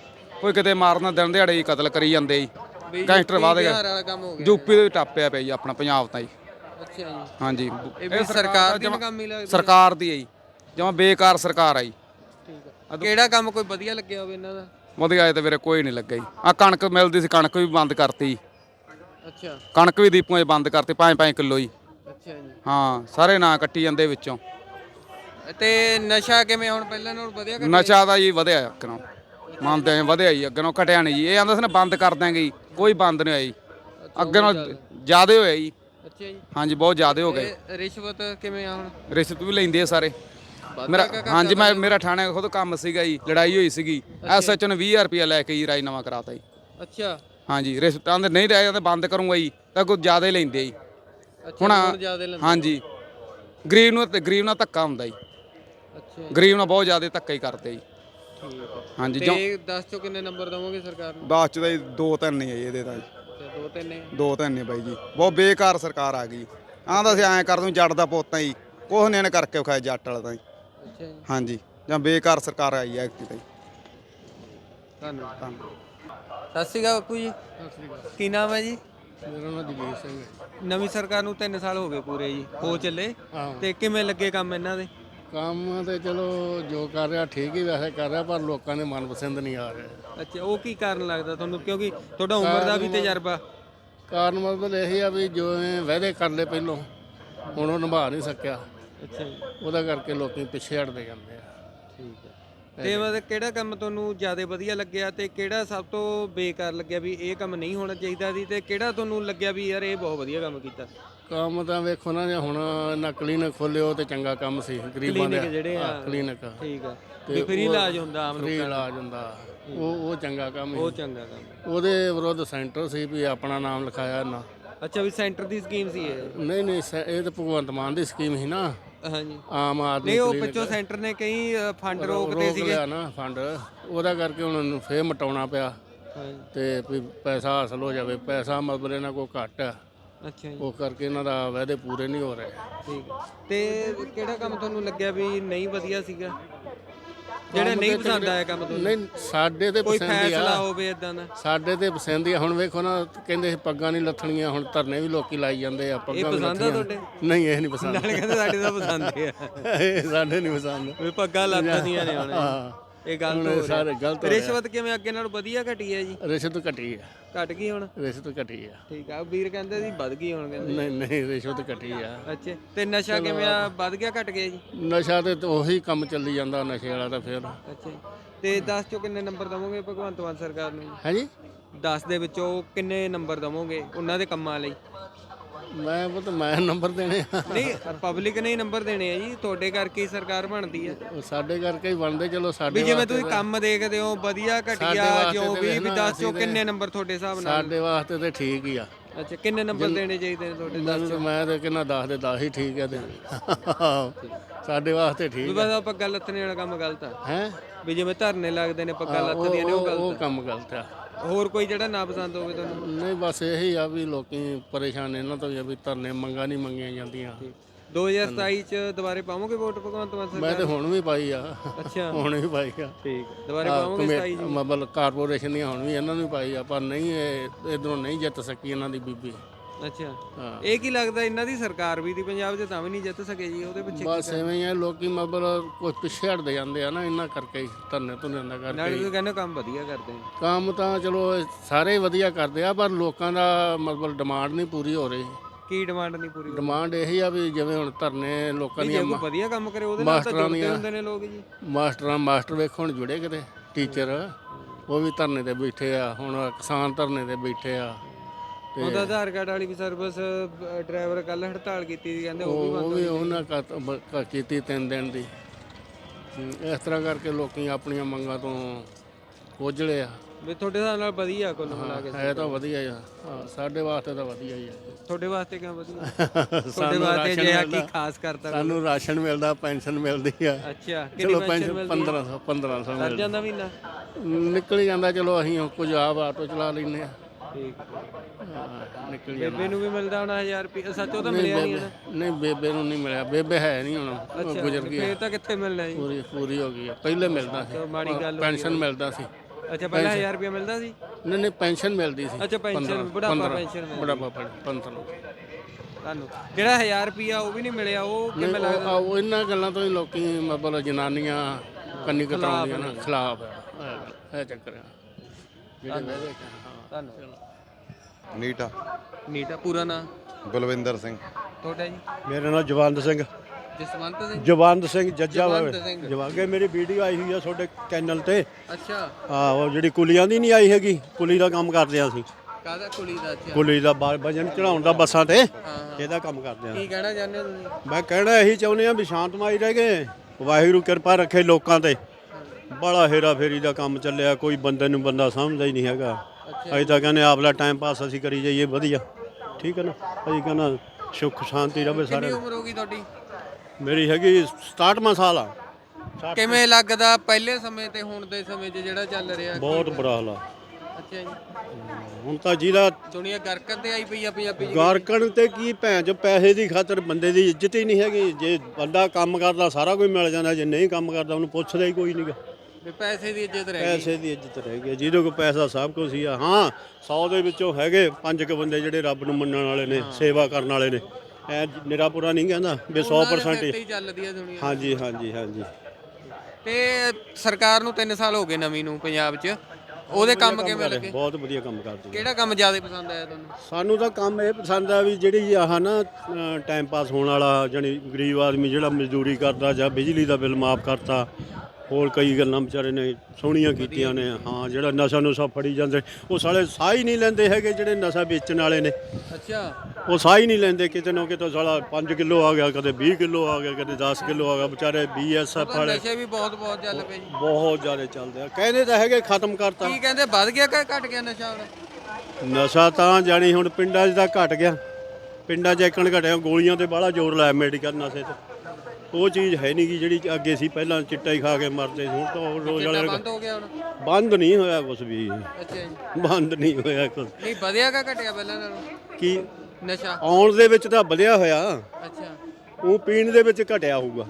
[SPEAKER 9] ਕੋਈ ਕਿਤੇ ਮਾਰਨ ਦਿਨ ਦਿਹਾੜੇ ਹੀ ਕਤਲ ਕਰੀ ਜਾਂਦੇ ਜੀ। ਗੈਂਗਸਟਰ ਵਧ ਗਏ ਯੂਪੀ ਦੇ ਟਾਪਿਆ ਪਿਆ ਜੀ ਆਪਣਾ ਪੰਜਾਬ ਤਾਂ ਜੀ।
[SPEAKER 1] ਅੱਛਾ ਜੀ।
[SPEAKER 9] ਹਾਂਜੀ।
[SPEAKER 1] ਇਹ ਸਰਕਾਰ ਦੀ ਨਾਕਾਮੀ ਲੱਗਦੀ
[SPEAKER 9] ਸਰਕਾਰ ਦੀ ਹੈ ਜੀ। ਜਮਾ ਬੇਕਾਰ ਸਰਕਾਰ ਆ ਜੀ।
[SPEAKER 1] ਠੀਕ ਹੈ ਕਿਹੜਾ ਕੰਮ ਕੋਈ ਵਧੀਆ ਲੱਗਿਆ ਹੋਵੇ ਇਹਨਾਂ ਦਾ?
[SPEAKER 9] ਵਧੀਆ ਤੇ ਵੀਰੇ ਕੋਈ ਨਹੀਂ ਲੱਗਾ ਜੀ। ਆ ਕਣਕ ਮਿਲਦੀ ਸੀ ਕਣਕ ਵੀ ਬੰਦ ਕਰਤੀ ਜੀ।
[SPEAKER 1] ਅੱਛਾ।
[SPEAKER 9] ਕਣਕ ਵੀ ਦੀਪੂਆਂ 'ਚ ਬੰਦ ਕਰਤੀ 5-5 ਕਿਲੋ ਜੀ।
[SPEAKER 1] ਅੱਛਾ ਜੀ।
[SPEAKER 9] ਹਾਂ ਸਾਰੇ ਨਾਂ ਕੱਟੀ ਜਾਂਦੇ ਵਿੱਚੋਂ।
[SPEAKER 1] ਤੇ ਨਸ਼ਾ ਕਿਵੇਂ ਹੁਣ ਪਹਿਲਾਂ ਨਾਲੋਂ ਵਧੀਆ ਘਟਿਆ?
[SPEAKER 9] ਨਸ਼ਾ ਦਾ ਜੀ ਵਧਿਆ ਅੱਗੋਂ ਮੰਨਦੇ ਆਂ ਵਧਿਆ ਜੀ ਅੱਗੋਂ ਘਟਿਆ ਨਹੀਂ ਜੀ। ਇਹ ਆਂਦਾ ਸੀ ਨਾ ਬੰਦ ਕਰ ਦਾਂਗੇ ਜੀ। ਕੋਈ ਬੰਦ ਨਹੀਂ ਹੋਇਆ ਜੀ। ਅੱਗੇ ਨਾਲੋਂ ਜ਼ਿਆਦੇ। ਹੋਇਆ ਜੀ।
[SPEAKER 1] ਅੱਛਾ ਜੀ।
[SPEAKER 9] ਹਾਂਜੀ ਬਹੁਤ ਜ਼ਿਆਦੇ ਹੋ ਗਏ।
[SPEAKER 1] ਤੇ ਰਿਸ਼ਵਤ ਕਿਵੇਂ ਆ ਹੁਣ?
[SPEAKER 9] ਰਿਸ਼ਵਤ ਵੀ ਲੈਂਦੇ ਆ ਸਾਰੇ।
[SPEAKER 1] ਵੱਧ
[SPEAKER 9] ਮੇਰਾ
[SPEAKER 1] ਗਿਆ
[SPEAKER 9] ਹਾਂਜੀ ਮੈਂ ਮੇਰਾ ਥਾਣੇ ਖੁਦ ਕੰਮ ਸੀਗਾ ਜੀ ਲੜਾਈ ਹੋਈ ਸੀਗੀ। ਐਸਐਚ ਨੇ 20000 ਰੁਪਇਆ ਲੈ ਕੇ ਜੀ ਰਾਜਨਾਮਾ ਕਰਾਤਾ ਜੀ।
[SPEAKER 1] ਅੱਛਾ।
[SPEAKER 9] ਹਾਂਜੀ ਰਿਸ਼ਵਤਾਂ ਦੇ ਨਹੀਂ ਰਹਿ ਜਾਂਦੇ ਬੰਦ ਕਰੂੰਗਾ ਜੀ। ਤਾਂ ਕੋਈ ਜ਼ਿਆਦਾ ਹੀ ਲੈਂਦੇ ਆ ਜੀ।
[SPEAKER 1] ਅੱਛਾ
[SPEAKER 9] ਹੁਣ
[SPEAKER 1] ਹੁਣ ਜ਼ਿਆਦਾ ਲੈਂਦੇ
[SPEAKER 9] ਹਾਂਜੀ। ਗਰੀਬ ਨੂੰ ਤੇ ਗਰੀਬ ਨਾਲ ਧੱਕਾ ਹੁੰਦਾ ਜੀ। ਗਰੀਬ ਨਾਲ ਬਹੁਤ ਜ਼ਿਆਦਾ ਧੱਕਾ ਹੀ ਕਰਦੇ ਜੀ। ਹਾਂਜੀ ਜਾਂ
[SPEAKER 1] ਤੇ 10 ਚੋਂ ਕਿੰਨੇ ਨੰਬਰ ਦਵੋਗੇ ਸਰਕਾਰ ਨੂੰ?
[SPEAKER 9] 10 ਚ ਤਾਂ ਜੀ ਦੋ ਤਿੰਨ ਨਹੀਂ ਹੈ ਜੀ ਇਹਦੇ ਤਾਂ ਜੀ।
[SPEAKER 1] ਅੱਛਾ ਦੋ ਤਿੰਨ ਨੇ।
[SPEAKER 9] ਦੋ ਤਿੰਨ ਨੇ ਬਾਈ ਜੀ। ਬਹੁਤ ਬੇਕਾਰ ਸਰਕਾਰ ਆ ਗਈ। ਆਂਦਾ ਸੀ ਐਂ ਕਰ ਦੂੰ ਜੱਟ ਦਾ ਪੁੱਤ ਹੀ ਕੁਛ ਨੇ ਇਹਨੇ ਕਰਕੇ ਵਿਖਾਇਆ ਜੱਟ ਵਾਲਾ ਤਾਂ ਜੀ।
[SPEAKER 1] ਅੱਛਾ ਜੀ।
[SPEAKER 9] ਹਾਂਜੀ ਜਾਂ ਬੇਕਾਰ ਸਰਕਾਰ ਆਈ ਹੈ ਐਕਟੀ ਤਾਂ ਜੀ।
[SPEAKER 1] ਧੰਨਵਾਦ। ਸਤਿ ਸ਼੍ਰੀ ਅਕਾਲ ਬਾਪੂ ਜੀ। ਕੀ ਨਾਮ ਹੈ ਜੀ?
[SPEAKER 7] ਮੇਰਾ ਨਾਮ ਜਗੀਰ ਸਿੰਘ ਹੈ।
[SPEAKER 1] ਨਵੀਂ ਸਰਕਾਰ ਨੂੰ 3 ਸਾਲ ਹੋ ਗਏ ਪੂਰੇ ਜੀ। ਹੋ ਚੱਲੇ।
[SPEAKER 7] ਹਾਂ।
[SPEAKER 1] ਤੇ ਕਿਵੇਂ ਲੱਗੇ ਕੰਮ ਇਹਨਾਂ ਦੇ?
[SPEAKER 7] ਕੰਮ ਤੇ ਚਲੋ ਜੋ ਕਰ ਰਿਹਾ ਠੀਕ ਹੀ ਵੈਸੇ ਕਰ ਰਿਹਾ ਪਰ ਲੋਕਾਂ ਦੇ ਮਨਪਸੰਦ ਨਹੀਂ ਆ ਰਿਹਾ।
[SPEAKER 1] ਅੱਛਾ ਉਹ ਕੀ ਕਾਰਨ ਲੱਗਦਾ ਤੁਹਾਨੂੰ? ਕਿਉਂਕਿ ਤੁਹਾਡਾ ਉਮਰ ਦਾ ਵੀ ਤਜਰਬਾ।
[SPEAKER 7] ਕਾਰਨ ਮਤਲਬ ਇਹ ਆ ਵੀ ਜੋ ਵਾਅਦੇ ਕਰ ਲਏ ਪਹਿਲੋਂ ਹੁਣ ਉਹ ਨਿਭਾ ਨਹੀਂ ਸਕਿਆ।
[SPEAKER 1] ਅੱਛਾ ਜੀ।
[SPEAKER 7] ਉਹਦਾ ਕਰਕੇ ਲੋਕੀ ਪਿੱਛੇ ਹਟਦੇ ਜਾਂਦੇ ਆ।
[SPEAKER 1] ਠੀਕ ਹੈ। ਤੇ ਮਤਲਬ ਕਿਹੜਾ ਕੰਮ ਤੁਹਾਨੂੰ ਜ਼ਿਆਦਾ ਵਧੀਆ ਲੱਗਿਆ ਤੇ ਕਿਹੜਾ ਸਭ ਤੋਂ ਬੇਕਾਰ ਲੱਗਿਆ ਵੀ ਇਹ ਕੰਮ ਨਹੀਂ ਹੋਣਾ ਚਾਹੀਦਾ ਸੀ ਤੇ ਕਿਹੜਾ ਤੁਹਾਨੂੰ ਲੱਗਿਆ ਵੀ ਯਾਰ ਇਹ ਬਹੁਤ ਵਧੀਆ ਕੰਮ ਕੀਤਾ?
[SPEAKER 7] ਕੰਮ ਤਾਂ ਵੇਖੋ ਨਾ ਜੇ ਹੁਣ ਇਹਨਾਂ ਕਲੀਨਿਕ ਖੋਲਿਓ ਤੇ ਚੰਗਾ ਕੰਮ ਸੀ ਗਰੀਬਾਂ ਦੇ
[SPEAKER 1] ਕਲੀਨਿਕ ਜਿਹੜੇ ਆ।
[SPEAKER 7] ਕਲੀਨਿਕ
[SPEAKER 1] ਠੀਕ ਆ।
[SPEAKER 7] ਤੇ
[SPEAKER 1] ਵੀ ਫ੍ਰੀ
[SPEAKER 7] ਉਹ-
[SPEAKER 1] ਇਲਾਜ ਹੁੰਦਾ ਆਮ
[SPEAKER 7] ਫ੍ਰੀ
[SPEAKER 1] ਲੋਕਾਂ ਦਾ।
[SPEAKER 7] ਇਲਾਜ ਹੁੰਦਾ। ਉਹ ਉਹ ਚੰਗਾ ਕੰਮ
[SPEAKER 1] ਉਹ
[SPEAKER 7] ਸੀ
[SPEAKER 1] ਚੰਗਾ ਕੰਮ।
[SPEAKER 7] ਉਹਦੇ ਵਿਰੁੱਧ ਸੈਂਟਰ ਸੀ ਵੀ ਆਪਣਾ ਨਾਮ ਲਿਖਾਇਆ ਨਾ
[SPEAKER 1] ਅੱਛਾ ਵੀ ਸੈਂਟਰ ਦੀ ਸਕੀਮ ਸੀ ਇਹ?
[SPEAKER 7] ਨਹੀਂ ਨਹੀਂ ਸੈ- ਇਹ ਤਾਂ ਭਗਵੰਤ ਮਾਨ ਦੀ ਸਕੀਮ ਸੀ ਨਾ।
[SPEAKER 1] ਹਾਂਜੀ।
[SPEAKER 7] ਆਮ ਆਦਮੀ
[SPEAKER 1] ਨਹੀਂ ਉਹ
[SPEAKER 7] clinic
[SPEAKER 1] ਪਿੱਛੋਂ ਸੈਂਟਰ ਨੇ ਕਈ ਅ, ਫੰਡ ਰੋਕਦੇ
[SPEAKER 7] ਰੋਕ
[SPEAKER 1] ਸੀਗੇ।
[SPEAKER 7] ਲਿਆ ਨਾ ਫੰਡ। ਉਹਦਾ ਕਰਕੇ ਉਹਨਾਂ ਨੂੰ ਫੇਰ ਮਟਾਉਣਾ ਪਿਆ।
[SPEAKER 1] ਹਾਂਜੀ।
[SPEAKER 7] ਤੇ ਵੀ ਪੈਸਾ ਹਾਸਲ ਹੋ ਜਾਵੇ। ਪੈਸਾ ਮਤਲਬ ਇਹਨਾਂ ਕੋਲ ਘੱਟ ਆ।
[SPEAKER 1] ਅੱਛਾ ਜੀ।
[SPEAKER 7] ਉਹ ਕਰਕੇ ਇਹਨਾਂ ਦਾ ਵਾਅਦੇ ਪੂਰੇ ਨਹੀਂ ਹੋ ਰਹੇ।
[SPEAKER 1] ਠੀਕ ਹੈ। ਤੇ ਕਿਹੜਾ ਕੰਮ ਤੁਹਾਨੂੰ ਲੱਗਿਆ ਵੀ ਨਹੀਂ ਵਧੀਆ ਸੀਗਾ? ਜਿਹੜਾ ਨਹੀਂ ਪਸੰਦ ਆਇਆ ਕੰਮ ਤੁਹਾਨੂੰ?
[SPEAKER 7] ਨਹੀਂ ਸਾਡੇ ਤੇ
[SPEAKER 1] ਕੋਈ
[SPEAKER 7] ਪਸੰਦ ਹੀ
[SPEAKER 1] ਫੈਸਲਾ
[SPEAKER 7] ਆ।
[SPEAKER 1] ਹੋਵੇ ਇਦਾਂ ਦਾ?
[SPEAKER 7] ਸਾਡੇ ਤੇ ਪਸੰਦ ਹੀ ਆ। ਹੁਣ ਵੇਖੋ ਨਾ ਕਹਿੰਦੇ ਸੀ ਪੱਗਾਂ ਨਹੀਂ ਲੱਥਣੀਆਂ ਹੁਣ ਧਰਨੇ ਵੀ ਲੋਕੀ ਲਾਈ ਜਾਂਦੇ ਆ ਪੱਗਾਂ ਵੀ
[SPEAKER 1] ਪਸੰਦ ਆ ਤੁਹਾਡੇ?
[SPEAKER 7] ਨਹੀਂ ਇਹ ਨਹੀਂ ਪਸੰਦ।
[SPEAKER 1] ਨਾਲੇ ਕਹਿੰਦੇ ਸਾਡੇ ਤਾਂ ਪਸੰਦ ਆ। (laughs)
[SPEAKER 7] ਇਹ ਸਾਡੇ ਨਹੀਂ ਪਸੰਦ।
[SPEAKER 1] ਵੀ ਪੱਗਾਂ ਲੱਤਾਂ ਨੇ ਹੁਣ
[SPEAKER 7] ਹਾਂ।
[SPEAKER 1] ਇਹ
[SPEAKER 7] ਹੁਣ ਇਹ
[SPEAKER 1] ਰਿਹਾ।
[SPEAKER 7] ਸਾਰੇ ਗਲਤ ਹੋ ਰਿਹਾ।
[SPEAKER 1] ਰਿਸ਼ਵਤ ਕਿਵੇਂ ਅੱਗੇ ਨਾਲੋਂ ਵਧੀਆ ਘਟੀ ਹੈ ਜੀ?
[SPEAKER 7] ਰਿਸ਼ਵਤ ਘਟੀ ਆ
[SPEAKER 1] ਘਟ ਗਈ ਹੁਣ?
[SPEAKER 7] ਰਿਸ਼ਵਤ ਘਟੀ ਆ
[SPEAKER 1] ਠੀਕ ਆ ਵੀਰ ਕਹਿੰਦੇ ਸੀ ਵੱਧ ਗਈ ਹੁਣ ਕਹਿੰਦੇ।
[SPEAKER 7] ਨਹੀਂ ਨਹੀਂ ਰਿਸ਼ਵਤ ਘਟੀ ਆ।
[SPEAKER 1] ਅੱਛਾ ਤੇ ਨਸ਼ਾ ਕਿਵੇਂ ਆ? ਵੱਧ ਗਿਆ ਘਟ ਗਿਆ ਜੀ?
[SPEAKER 7] ਨਸ਼ਾ ਤੇ ਤਾਂ ਉਹੀ ਕੰਮ ਚੱਲੀ ਜਾਂਦਾ ਨਸ਼ੇ ਵਾਲਾ ਤਾਂ ਫਿਰ।
[SPEAKER 1] ਅੱਛਾ ਜੀ। ਤੇ 10 ਚੋਂ ਕਿੰਨੇ ਨੰਬਰ ਦਵੋਗੇ ਭਗਵੰਤ ਮਾਨ ਸਰਕਾਰ ਨੂੰ?
[SPEAKER 7] ਹੈ ਜੀ?
[SPEAKER 1] 10 ਦੇ ਵਿੱਚੋਂ ਕਿੰਨੇ ਨੰਬਰ ਦਵੋਗੇ ਉਹਨਾਂ ਦੇ ਕੰਮਾਂ ਲਈ?
[SPEAKER 7] ਮੈਂ ਪੁੱਤ ਮੈਂ ਨੰਬਰ ਦੇਣੇ ਆ।
[SPEAKER 1] ਨਹੀਂ ਪਬਲਿਕ ਨੇ ਹੀ ਨੰਬਰ ਦੇਣੇ ਆ ਜੀ। ਤੁਹਾਡੇ ਕਰਕੇ ਹੀ ਸਰਕਾਰ ਬਣਦੀ ਆ।
[SPEAKER 7] ਉਹ ਸਾਡੇ ਕਰਕੇ ਹੀ ਬਣਦੇ ਚਲੋ ਸਾਡੇ
[SPEAKER 1] ਵੀ ਜਿਵੇਂ ਤੁਸੀਂ ਕੰਮ ਦੇਖਦੇ ਹੋ ਵਧੀਆ ਘਟਿਆ
[SPEAKER 7] ਵਾਸਤੇ
[SPEAKER 1] ਜੋ
[SPEAKER 7] ਤੇ
[SPEAKER 1] ਵੀ ਵੀ
[SPEAKER 7] ਵੇਖਣਾ
[SPEAKER 1] 10 ਚੋਂ
[SPEAKER 7] ਅਸੀਂ
[SPEAKER 1] ਕਿੰਨੇ ਨੰਬਰ ਤੁਹਾਡੇ ਹਿਸਾਬ ਨਾਲ।
[SPEAKER 7] ਸਾਡੇ ਵਾਸਤੇ ਤੇ ਠੀਕ ਹੀ ਆ।
[SPEAKER 1] ਅੱਛਾ ਕਿੰਨੇ ਨੰਬਰ ਦੇਣੇ ਚਾਹੀਦੇ ਨੇ ਤੁਹਾਡੇ?
[SPEAKER 7] ਤਾਂ ਮੈਂ ਤੇ ਕਿੰਨਾ 10 ਦੇ 10 ਹੀ ਠੀਕ ਆ ਤੇ। ਸਾਡੇ ਵਾਸਤੇ
[SPEAKER 1] ਵੀ
[SPEAKER 7] ਠੀਕ
[SPEAKER 1] ਬਸ ਆ ਪੱਗਾਂ ਲੱਥਣੇ ਵਾਲਾ ਕੰਮ ਗਲਤ ਆ।
[SPEAKER 7] ਹੈ?
[SPEAKER 1] ਵੀ ਜਿਵੇਂ ਧਰਨੇ ਲੱਗਦੇ ਨੇ ਪੱਗਾਂ ਲੱਥਦੀਆਂ ਨੇ ਉਹ
[SPEAKER 7] ਉਹ
[SPEAKER 1] ਗਲਤ
[SPEAKER 7] ਕੰਮ ਗਲਤ ਆ।
[SPEAKER 1] ਹੋਰ ਕੋਈ ਜਿਹੜਾ ਨਾ ਪਸੰਦ ਹੋਵੇ ਤੁਹਾਨੂੰ?
[SPEAKER 7] ਨਹੀਂ ਬਸ ਇਹੀ ਆ ਵੀ ਲੋਕੀ ਪਰੇਸ਼ਾਨ ਇਹਨਾਂ ਤੋਂ ਵੀ ਆ ਵੀ ਧਰਨੇ ਮੰਗਾਂ ਨਹੀਂ ਮੰਗੀਆਂ ਜਾਂਦੀਆਂ।
[SPEAKER 1] 2027 ਚ ਦੁਬਾਰੇ ਪਾਵੋਗੇ ਵੋਟ ਭਗਵੰਤ ਮਾਨ
[SPEAKER 7] ਮੈਂ
[SPEAKER 1] ਸਰਕਾਰ
[SPEAKER 7] ਤੇ ਹੁਣ ਵੀ ਪਾਈ ਆ।
[SPEAKER 1] ਅੱਛਾ।
[SPEAKER 7] ਹੁਣ ਵੀ ਪਾਈ ਆ।
[SPEAKER 1] ਠੀਕ। ਦੁਬਾਰੇ ਪਾਵੋਗੇ 27 ਚ?
[SPEAKER 7] ਮਤਲਬ ਕਾਰਪੋਰੇਸ਼ਨ ਦੀਆਂ ਹੁਣ ਵੀ ਇਹਨਾਂ ਨੂੰ ਵੀ ਪਾਈ ਆ ਪਰ ਨਹੀਂ ਇਹ ਇਧਰੋਂ ਨਹੀਂ ਜਿੱਤ ਸਕੀ ਇਹਨਾਂ ਦੀ ਬੀਬੀ।
[SPEAKER 1] ਅੱਛਾ।
[SPEAKER 7] ਹਾਂ।
[SPEAKER 1] ਇਹ ਕੀ ਲੱਗਦਾ ਇਹਨਾਂ ਦੀ ਸਰਕਾਰ ਵੀ ਦੀ? ਪੰਜਾਬ 'ਚ ਤਾਂ ਵੀ ਨਹੀਂ ਜਿੱਤ ਸਕੇ ਜੀ ਉਹਦੇ ਪਿੱਛੇ
[SPEAKER 7] ਬਸ ਐਵੇਂ ਹੀ ਆ ਲੋਕੀ ਮਤਲਬ ਕੋਈ ਪਿੱਛੇ ਹਟਦੇ ਜਾਂਦੇ ਆ ਨਾ ਇਹਨਾਂ ਕਰਕੇ ਹੀ ਧਰਨੇ ਧੁਰਨੇ ਦਾ
[SPEAKER 1] ਨਾਲੇ
[SPEAKER 7] ਕਰਕੇ
[SPEAKER 1] ਤੁਸੀਂ ਕਹਿੰਦੇ ਹੋ ਕੰਮ ਵਧੀਆ ਕਰਦੇ
[SPEAKER 7] ਕੰਮ ਤਾਂ ਚਲੋ ਸਾਰੇ ਵਧੀਆ ਕਰਦੇ ਆ ਪਰ ਲੋਕਾਂ ਦਾ ਮਤਲਬ ਡਿਮਾਂਡ ਨਹੀਂ ਪੂਰੀ ਹੋ ਰਹੀ।
[SPEAKER 1] ਕੀ ਡਿਮਾਂਡ ਨਹੀਂ ਪੂਰੀ?
[SPEAKER 7] ਡਿਮਾਂਡ ਇਹੀ ਆ ਵੀ ਜਿਵੇਂ ਹੁਣ ਧਰਨੇ ਲੋਕਾਂ
[SPEAKER 1] ਜੇ
[SPEAKER 7] ਦੀਆਂ
[SPEAKER 1] ਕੋਈ ਵਧੀਆ ਕੰਮ ਕਰੇ ਉਹਦੇ ਨਾਲ ਤਾਂ
[SPEAKER 7] ਮਾਸਟਰਾਂ
[SPEAKER 1] ਜੁੜਦੇ
[SPEAKER 7] ਦੀਆਂ-
[SPEAKER 1] ਹੁੰਦੇ ਨੇ ਲੋਕ ਜੀ।
[SPEAKER 7] ਮਾਸਟਰਾਂ ਮਾਸਟਰ ਵੇਖੋ ਹੁਣ ਜੁੜੇ ਕਿਤੇ ਟੀਚਰ ਉਹ ਵੀ ਧਰਨੇ ਤੇ ਬੈਠੇ ਆ ਹੁਣ ਕਿਸਾਨ ਧਰਨੇ ਤੇ ਬੈਠੇ ਆ।
[SPEAKER 1] ਉਹਦਾ ਆਧਾਰ ਕਾਰਡ ਵਾਲੀ ਵੀ ਸਰਵਿਸ ਡਰਾਈਵਰ ਕੱਲ ਹੜਤਾਲ ਕੀਤੀ ਸੀ ਕਹਿੰਦੇ ਉਹ ਵੀ
[SPEAKER 7] ਉਹ
[SPEAKER 1] ਬੰਦ
[SPEAKER 7] ਵੀ ਉਹਨਾਂ ਕਤ- ਬ- ਕ- ਕੀਤੀ ਤਿੰਨ ਦਿਨ ਦੀ। ਹਮ, ਇਸ ਤਰ੍ਹਾਂ ਕਰਕੇ ਲੋਕੀ ਆਪਣੀਆਂ ਮੰਗਾਂ ਤੋਂ ਕੋਝਲੇ ਆ।
[SPEAKER 1] ਵੀ ਤੁਹਾਡੇ ਹਿਸਾਬ ਨਾਲ ਵਧੀਆ ਕੁੱਲ ਮਿਲਾ ਕੇ
[SPEAKER 7] ਹੈ ਤਾਂ ਵਧੀਆ ਹੀ ਆ। ਹਾਂ, ਸਾਡੇ ਵਾਸਤੇ ਤਾਂ ਵਧੀਆ ਹੀ ਆ।
[SPEAKER 1] ਤੁਹਾਡੇ ਵਾਸਤੇ ਕਿਉਂ ਵਧੀਆ? (laughs) ਤੁਹਾਡੇ
[SPEAKER 7] ਸਾਨੂੰ
[SPEAKER 1] ਵਾਸਤੇ
[SPEAKER 7] ਰਾਸ਼ਨ
[SPEAKER 1] ਜੇ ਆ ਕੀ
[SPEAKER 7] ਮਿਲਦਾ।
[SPEAKER 1] ਖਾਸ ਕਰਤਾ
[SPEAKER 7] ਸਾਨੂੰ ਰਾਸ਼ਨ ਮਿਲਦਾ ਪੈਨਸ਼ਨ ਮਿਲਦੀ ਆ।
[SPEAKER 1] ਅੱਛਾ
[SPEAKER 7] ਚਲੋ
[SPEAKER 1] ਪੈਨਸ਼ਨ
[SPEAKER 7] ਪੈਨਸ਼ਨ
[SPEAKER 1] ਮਿਲਦੀ
[SPEAKER 7] 1500 1500
[SPEAKER 1] ਸਰ
[SPEAKER 7] ਮਿਲਦੀ।
[SPEAKER 1] ਜਾਂਦਾ ਮਹੀਨਾ?
[SPEAKER 7] ਨਿਕਲ ਹੀ ਜਾਂਦਾ ਚਲੋ ਅਸੀਂ ਕੁਝ ਆਪ ਆਟੋ ਚਲਾ ਲੈਂਦੇ ਆ।
[SPEAKER 1] ਠੀਕ।
[SPEAKER 7] ਨਿਕਲ
[SPEAKER 1] ਬੇਬੇ ਨੂੰ ਵੀ ਮਿਲਦਾ ਹੋਣਾ 1000 ਰੁਪਏ ਸੱਚ ਉਹ ਤਾਂ ਮਿਲਿਆ ਨਹੀਂ ਨਾ
[SPEAKER 7] ਨਹੀਂ ਬੇਬੇ ਨੂੰ ਨਹੀਂ ਮਿਲਿਆ। ਬੇਬੇ ਹੈ ਨਹੀਂ ਹੁਣ ਉਹ ਗੁਜ਼ਰ ਗਈ
[SPEAKER 1] ਫੇਰ ਤਾਂ ਕਿੱਥੇ ਮਿਲਣਾ ਜੀ?
[SPEAKER 7] ਪੂਰੀ ਪੂਰੀ ਹੋ ਗਈ ਆ ਪਹਿਲੇ ਮਿਲਦਾ ਸੀ।
[SPEAKER 1] ਮਾੜੀ ਗੱਲ ਹੋ
[SPEAKER 7] ਪੈਨਸ਼ਨ ਮਿਲਦਾ ਸੀ।
[SPEAKER 1] ਅੱਛਾ ਪਹਿਲਾਂ 1000 ਰੁਪਏ ਮਿਲਦਾ ਸੀ?
[SPEAKER 7] ਨਹੀਂ ਨਹੀਂ ਪੈਨਸ਼ਨ ਮਿਲਦੀ ਸੀ।
[SPEAKER 1] ਅੱਛਾ ਪੈਨਸ਼ਨ ਬੁਢਾਪਾ ਪੈਨਸ਼ਨ
[SPEAKER 7] ਬਾਪਾ 15
[SPEAKER 1] ਤੁਹਾਨੂੰ ਜਿਹੜਾ 1000 ਰੁਪਿਆ ਉਹ ਵੀ ਨਹੀਂ ਮਿਲਿਆ ਉਹ ਕਿਵੇਂ
[SPEAKER 7] ਨਹੀਂ ਉਹ ਇਹਨਾਂ ਗੱਲਾਂ ਤੋਂ ਹੀ ਲੋਕੀ ਮਤਲਬ ਜਨਾਨੀਆਂ ਕੰਨੀ ਕਤਰਾਉਂਦੀਆਂ ਨਾ। ਖਿਲਾਫ ਇਹ ਇਹ ਚੱਕਰ ਜਿਹੜੇ ਵਹਿਦੇ ਹਾਂ
[SPEAKER 1] ਤੁਹਾਨੂੰ
[SPEAKER 10] ਨੀਟਾ।
[SPEAKER 1] ਨੀਟਾ ਪੂਰਾ ਨਾਂ?
[SPEAKER 10] ਬਲਵਿੰਦਰ ਸਿੰਘ।
[SPEAKER 1] ਤੁਹਾਡਾ ਜੀ?
[SPEAKER 11] ਮੇਰਾ ਨਾਮ ਜਵੰਤ ਸਿੰਘ।
[SPEAKER 1] ਜਸਵੰਤ ਸਿੰਘ?
[SPEAKER 11] ਜਵੰਤ ਸਿੰਘ ਜੱਜਾ
[SPEAKER 1] ਜਵੰਤ ਸਿੰਘ।
[SPEAKER 11] ਜਵਾਗੇ ਮੇਰੀ ਵੀਡੀਓ ਆਈ ਹੋਈ ਆ ਤੁਹਾਡੇ ਚੈਨਲ ਤੇ।
[SPEAKER 1] ਅੱਛਾ।
[SPEAKER 11] ਆ ਉਹ ਜਿਹੜੀ ਕੁਲੀਆਂ ਦੀ ਨਹੀਂ ਆਈ ਹੈਗੀ ਕੁਲੀ ਦਾ ਕੰਮ ਕਰਦੇ ਆ ਅਸੀਂ।
[SPEAKER 1] ਕਾਹਦਾ ਕੁੜੀ ਦਾ ਅੱਛਾ?
[SPEAKER 11] ਕੁਲੀ ਦਾ ਬ- ਵਜਨ ਚੜਾਉਣ ਦਾ ਬੱਸਾਂ ਤੇ
[SPEAKER 1] ਹਾਂ।
[SPEAKER 11] ਇਹਦਾ ਕੰਮ ਕਰਦੇ ਆ।
[SPEAKER 1] ਕੀ ਕਹਿਣਾ ਚਾਹੁੰਦੇ ਹੋ ਤੁਸੀਂ?
[SPEAKER 11] ਮੈਂ ਕਹਿਣਾ ਇਹੀ ਚਾਹੁੰਦੇ ਆ ਵੀ ਸ਼ਾਂਤਮਈ ਰਹਿ ਗਏ। ਵਾਹਿਗੁਰੂ ਕਿਰਪਾ ਰੱਖੇ ਲੋਕਾਂ ਤੇ। ਬੜਾ ਹੇਰਾ ਫੇਰੀ ਦਾ ਕੰਮ ਚੱਲਿਆ ਕੋਈ ਬੰਦੇ ਨੂੰ ਬੰਦਾ ਸਮਝਦਾ ਹੀ ਨਹੀਂ ਹੈਗਾ। ਅਸੀਂ ਤਾਂ ਕਹਿੰਦੇ ਆਪਲਾ ਟਾਈਮ ਪਾਸ ਅਸੀਂ ਕਰੀ ਜਾਈਏ ਵਧੀਆ। ਠੀਕ ਹੈ ਨਾ? ਅਸੀਂ ਕਹਿੰਦਾ ਸੁੱਖ ਸ਼ਾਂਤੀ ਰਵੇ
[SPEAKER 1] ਕਿੰਨੀ
[SPEAKER 11] ਸਾਰੇ।
[SPEAKER 1] ਉਮਰ ਹੋ ਗਈ ਤੁਹਾਡੀ?
[SPEAKER 11] ਮੇਰੀ ਹੈਗੀ 67ਵਾਂ ਸਾਲ ਆ।
[SPEAKER 1] ਕਿਵੇਂ ਲੱਗਦਾ ਪਹਿਲੇ ਸਮੇਂ ਤੇ ਹੁਣ ਦੇ ਸਮੇਂ 'ਚ ਜਿਹੜਾ ਚੱਲ ਰਿਹਾ?
[SPEAKER 11] ਬਹੁਤ ਬੁਰਾ ਹਾਲ ਆ।
[SPEAKER 1] ਅੱਛਾ ਜੀ।
[SPEAKER 11] ਹੁਣ ਤਾਂ ਜਿਹਦਾ
[SPEAKER 1] ਦੁਨੀਆ ਗਰਕਨ ਤੇ ਆਈ ਪਈ ਆ ਪੰਜਾਬੀ 'ਚ
[SPEAKER 11] ਗਾਰਕਣ ਤੇ ਕੀ ਭੈਣ ਚ ਪੈਸੇ ਦੀ ਖਾਤਰ ਬੰਦੇ ਦੀ ਇੱਜ਼ਤ ਹੀ ਨਹੀਂ ਹੈਗੀ। ਜੇ ਬੰਦਾ ਕੰਮ ਕਰਦਾ ਸਾਰਾ ਕੁਝ ਮਿਲ ਜਾਂਦਾ। ਜੇ ਨਹੀਂ ਕੰਮ ਕਰਦਾ ਉਹਨੂੰ ਪੁੱਛਦਾ ਹੀ ਕੋਈ ਨਹੀਂਗਾ
[SPEAKER 1] ਵੀ ਪੈਸੇ ਦੀ ਇੱਜ਼ਤ ਰਹਿ ਗਈ।
[SPEAKER 11] ਪੈਸੇ ਦੀ ਇੱਜ਼ਤ ਰਹਿ ਗਈ ਜਿਹਦੇ ਕੋਲ ਪੈਸਾ ਸਭ ਕੁਝ ਹੀ ਆ। ਹਾਂ 100 ਦੇ ਵਿੱਚੋਂ ਹੈਗੇ ਪੰਜ ਕੁ ਬੰਦੇ ਜਿਹੜੇ ਰੱਬ ਨੂੰ ਮੰਨਣ ਵਾਲੇ ਨੇ ਸੇਵਾ ਕਰਨ ਵਾਲੇ ਨੇ। ਐ ਨਿਰਾਪੁਰਾ ਨਹੀਂ ਕਹਿੰਦਾ ਵੀ 100%
[SPEAKER 1] ਤੇ
[SPEAKER 11] ਹੀ।
[SPEAKER 1] ਹੀ ਚੱਲਦੀ ਆ ਦੁਨੀਆ।
[SPEAKER 11] ਹਾਂਜੀ ਹਾਂਜੀ ਹਾਂਜੀ।
[SPEAKER 1] ਤੇ ਸਰਕਾਰ ਨੂੰ 3 ਸਾਲ ਹੋ ਗਏ ਨਵੀਂ ਨੂੰ ਪੰਜਾਬ 'ਚ। ਉਹਦੇ ਕੰਮ ਕਿਵੇਂ ਲੱਗੇ?
[SPEAKER 11] ਬਹੁਤ ਵਧੀਆ ਕੰਮ ਕਰਦੀ
[SPEAKER 1] ਕਿਹੜਾ ਕੰਮ ਜ਼ਿਆਦਾ ਪਸੰਦ ਆਇਆ ਤੁਹਾਨੂੰ?
[SPEAKER 11] ਸਾਨੂੰ ਤਾਂ ਕੰਮ ਇਹ ਪਸੰਦ ਆ ਵੀ ਜਿਹੜੀ ਆਹ ਨਾ ਟਾਈਮ ਪਾਸ ਹੋਣ ਵਾਲਾ ਜਾਣੀ ਗਰੀਬ ਆਦਮੀ ਜਿਹੜਾ ਮਜ਼ਦੂਰੀ ਕਰਦਾ ਜਾਂ ਬਿਜਲੀ ਦਾ ਬਿੱਲ ਮਾਫ ਕਰਤਾ ਹੋਰ ਕਈ ਗੱਲਾਂ ਵਿਚਾਰੇ ਨੇ ਸੋਹਣੀਆਂ ਕੀਤੀਆਂ ਨੇ। ਹਾਂ ਜਿਹੜਾ ਨਸ਼ਾ ਨੁਸ਼ਾ ਫੜੀ ਜਾਂਦੇ ਉਹ ਸਾਲੇ ਸਾਹ ਹੀ ਨਹੀਂ ਲੈਂਦੇ ਹੈਗੇ ਜਿਹੜੇ ਨਸ਼ਾ ਵੇਚਣ ਵਾਲੇ ਨੇ।
[SPEAKER 1] ਅੱਛਾ।
[SPEAKER 11] ਉਹ ਸਾਹ ਹੀ ਨਹੀਂ ਲੈਂਦੇ ਕਿਤੇ ਨਾ ਕਿਤੇ ਸਾਲਾ 5 ਕਿਲੋ ਆ ਗਿਆ ਕਦੇ 20 ਕਿਲੋ ਆ ਗਿਆ ਕਦੇ 10 ਕਿਲੋ ਆ ਗਿਆ ਵਿਚਾਰੇ ਬੀਐਸਐਫ ਵਾਲੇ।
[SPEAKER 1] ਨਸ਼ੇ ਵੀ ਬਹੁਤ ਬਹੁਤ ਚੱਲ ਪਏ ਜੀ।
[SPEAKER 11] ਬਹੁਤ ਜ਼ਿਆਦਾ ਚੱਲਦੇ ਆ। ਕਹਿੰਦੇ ਤਾਂ ਹੈਗੇ ਖਤਮ ਕਰਤਾ।
[SPEAKER 1] ਕੀ ਕਹਿੰਦੇ ਵੱਧ ਗਿਆ ਕਿ ਘਟ ਗਿਆ ਨਸ਼ਾ ਹੁਣ?
[SPEAKER 11] ਨਸ਼ਾ ਤਾਂ ਜਾਣੀ ਹੁਣ ਪਿੰਡਾਂ 'ਚ ਤਾਂ ਘਟ ਗਿਆ। ਪਿੰਡਾਂ 'ਚ ਇੱਕਣ ਘਟਿਆ ਗੋਲੀਆਂ ਤੇ ਬਾਹਲਾ ਜ਼ੋਰ ਲਾਇਆ ਮੈਡੀਕਲ ਨਸ਼ੇ ਤੇ ਉਹ ਚੀਜ਼ ਹੈ ਨਹੀਂ ਗੀ ਜਿਹੜੀ ਅੱਗੇ ਸੀ ਪਹਿਲਾਂ ਚਿੱਟਾ ਹੀ ਖਾ ਕੇ ਮਰਦੇ ਸੀ ਹੁਣ ਤਾਂ ਉਹ ਰੋਜ਼ ਵਾਲੇ
[SPEAKER 1] ਬੰਦ ਹੋ ਗਿਆ ਹੁਣ।
[SPEAKER 11] ਬੰਦ ਨਹੀਂ ਹੋਇਆ ਕੁਝ ਵੀ।
[SPEAKER 1] ਅੱਛਾ ਜੀ।
[SPEAKER 11] ਬੰਦ ਨਹੀਂ ਹੋਇਆ ਕੁਝ
[SPEAKER 1] ਨਹੀਂ ਵਧਿਆ ਕਿ ਘਟਿਆ ਪਹਿਲਾਂ ਨਾਲੋਂ?
[SPEAKER 11] ਕੀ?
[SPEAKER 1] ਨਸ਼ਾ।
[SPEAKER 11] ਆਉਣ ਦੇ ਵਿੱਚ ਤਾਂ ਵਧਿਆ ਹੋਇਆ।
[SPEAKER 1] ਅੱਛਾ।
[SPEAKER 11] ਉਹ ਪੀਣ ਦੇ ਵਿੱਚ ਘਟਿਆ ਹੋਊਗਾ।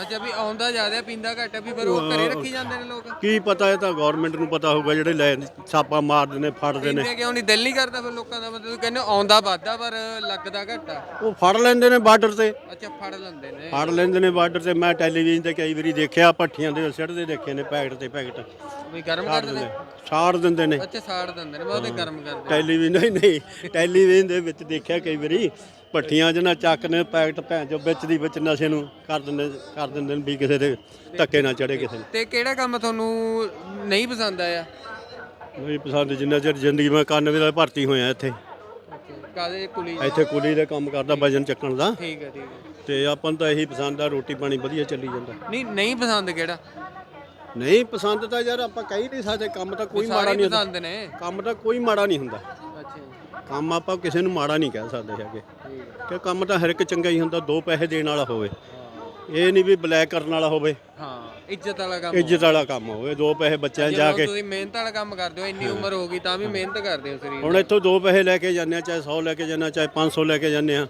[SPEAKER 1] ਅੱਛਾ ਵੀ ਆਉਂਦਾ ਜ਼ਿਆਦਾ ਪੀਂਦਾ ਘੱਟ ਵੀ ਪਰ ਉਹ ਘਰੇ ਰੱਖੀ ਜਾਂਦੇ ਨੇ ਲੋਕ।
[SPEAKER 11] ਕੀ ਪਤਾ ਇਹ ਤਾਂ ਗਵਰਨਮੈਂਟ ਨੂੰ ਪਤਾ ਹੋਊਗਾ ਜਿਹੜੇ ਲੈ ਛਾਪਾ ਮਾਰਦੇ ਨੇ ਫੜਦੇ ਨੇ।
[SPEAKER 1] ਪੀਂਦੇ ਕਿਉਂ ਨਹੀਂ ਦਿਲ ਨਹੀਂ ਕਰਦਾ ਫਿਰ ਲੋਕਾਂ ਦਾ ਮਤਲਬ ਕਹਿੰਦੇ ਆਉਂਦਾ ਵੱਧਦਾ ਪਰ ਲੱਗਦਾ ਘੱਟ
[SPEAKER 11] ਉਹ ਫੜ ਲੈਂਦੇ ਨੇ ਬਾਰਡਰ ਤੇ।
[SPEAKER 1] ਅੱਛਾ ਫੜ ਲੈਂਦੇ ਨੇ।
[SPEAKER 11] ਫੜ ਲੈਂਦੇ ਨੇ ਬਾਰਡਰ ਤੇ। ਮੈਂ ਟੈਲੀਵਿਜ਼ਨ ਤੇ ਕਈ ਵਾਰੀ ਦੇਖਿਆ ਭੱਠੀਆਂ ਦੇ ਸਿੱਟਦੇ ਦੇਖੇ ਨੇ ਪੈਕਟ ਤੇ ਪੈਕਟ।
[SPEAKER 1] ਵੀ ਗਰਮ ਕਰ ਦਿੰਦੇ
[SPEAKER 11] ਛਾੜ ਦਿੰਦੇ ਨੇ।
[SPEAKER 1] ਅੱਛਾ ਸਾੜ ਦਿੰਦੇ ਨੇ ਮੈਂ ਉਹਦੇ ਗਰਮ ਕਰਦੇ
[SPEAKER 11] ਟੈਲੀਵਿਜ਼ਨ ਨਹੀਂ ਨਹੀਂ। ਟੈਲੀਵਿਜ਼ਨ ਦੇ ਵਿੱਚ ਦੇਖਿਆ ਕਈ ਵਾਰੀ ਭੱਠੀਆਂ ਜਿਹਨਾਂ ਚੱਕ ਨੇ ਪੈਕਟ ਭੈਣ ਜੋ ਵਿੱਚ ਦੀ ਵਿੱਚ ਨਸ਼ੇ ਨੂੰ ਕਰ ਦਿੰਦੇ ਕਰ ਦਿੰਦੇ ਨੇ ਵੀ ਕਿਸੇ ਦੇ ਧੱਕੇ ਨਾ ਚੜੇ ਕਿਸੇ ਨੂੰ।
[SPEAKER 1] ਤੇ ਕਿਹੜਾ ਕੰਮ ਤੁਹਾਨੂੰ ਨਹੀਂ ਪਸੰਦ ਆਇਆ?
[SPEAKER 11] ਨਹੀਂ ਪਸੰਦ ਜਿੰਨਾ ਚਿਰ ਜ਼ਿੰਦਗੀ ਮੈਂ 91 ਦਾ ਭਰਤੀ ਹੋਇਆ ਇੱਥੇ।
[SPEAKER 1] ਕਾਦੇ ਕੁਲੀ
[SPEAKER 11] ਇੱਥੇ ਕੁਲੀ ਦਾ ਕੰਮ ਕਰਦਾ ਵਜਨ ਚੱਕਣ ਦਾ।
[SPEAKER 1] ਠੀਕ ਹੈ ਠੀਕ ਹੈ।
[SPEAKER 11] ਤੇ ਆਪਾਂ ਨੂੰ ਤਾਂ ਇਹੀ ਪਸੰਦ ਆ ਰੋਟੀ ਪਾਣੀ ਵਧੀਆ ਚੱਲੀ ਜਾਂਦਾ।
[SPEAKER 1] ਨਹੀਂ ਨਹੀਂ ਪਸੰਦ ਕਿਹੜਾ?
[SPEAKER 11] ਨਹੀਂ ਪਸੰਦ ਤਾਂ ਯਾਰ ਆਪਾਂ ਕਹਿ ਨਹੀਂ ਸਕਦੇ ਕੰਮ ਤਾਂ ਕੋਈ ਮਾੜਾ
[SPEAKER 1] ਸਾਰੇ
[SPEAKER 11] ਨਹੀਂ ਹੁੰਦਾ।
[SPEAKER 1] ਪਸੰਦ ਨੇ।
[SPEAKER 11] ਕੰਮ ਤਾਂ ਕੋਈ ਮਾੜਾ ਨਹੀਂ ਹੁੰਦਾ।
[SPEAKER 1] ਅੱਛਾ ਜੀ।
[SPEAKER 11] ਕੰਮ ਆਪਾਂ ਕਿਸੇ ਨੂੰ ਮਾੜਾ ਨਹੀਂ ਕਹਿ ਸਕਦੇ ਹੈਗੇ। ਕਿ ਕੰਮ ਤਾਂ ਹਰ ਇੱਕ ਚੰਗਾ ਹੀ ਹੁੰਦਾ ਦੋ ਪੈਸੇ ਦੇਣ ਵਾਲਾ ਹੋਵੇ। ਇਹ ਨਹੀਂ ਵੀ ਬਲੈਕ ਕਰਨ ਵਾਲਾ ਹੋਵੇ।
[SPEAKER 1] ਹਾਂ ਇੱਜ਼ਤ ਵਾਲਾ ਕੰਮ
[SPEAKER 11] ਇੱਜ਼ਤ ਵਾਲਾ ਕੰਮ ਹੋਵੇ ਦੋ ਪੈਸੇ ਬੱਚਿਆਂ ਜਾ ਕੇ।
[SPEAKER 1] ਤੁਸੀਂ ਮਿਹਨਤ ਵਾਲਾ ਕੰਮ ਕਰਦੇ ਹੋ ਇੰਨੀ ਉਮਰ ਹੋ ਗਈ ਤਾਂ ਵੀ ਮਿਹਨਤ ਕਰਦੇ ਹੋ ਸਰੀਰ
[SPEAKER 11] ਹੁਣ ਇੱਥੋਂ ਦੋ ਪੈਸੇ ਲੈ ਕੇ ਜਾਂਦੇ ਆ ਚਾਹੇ 100 ਲੈ ਕੇ ਜਾਂਦੇ ਆ ਚਾਹੇ 500 ਲੈ ਕੇ ਜਾਂਦੇ ਆ।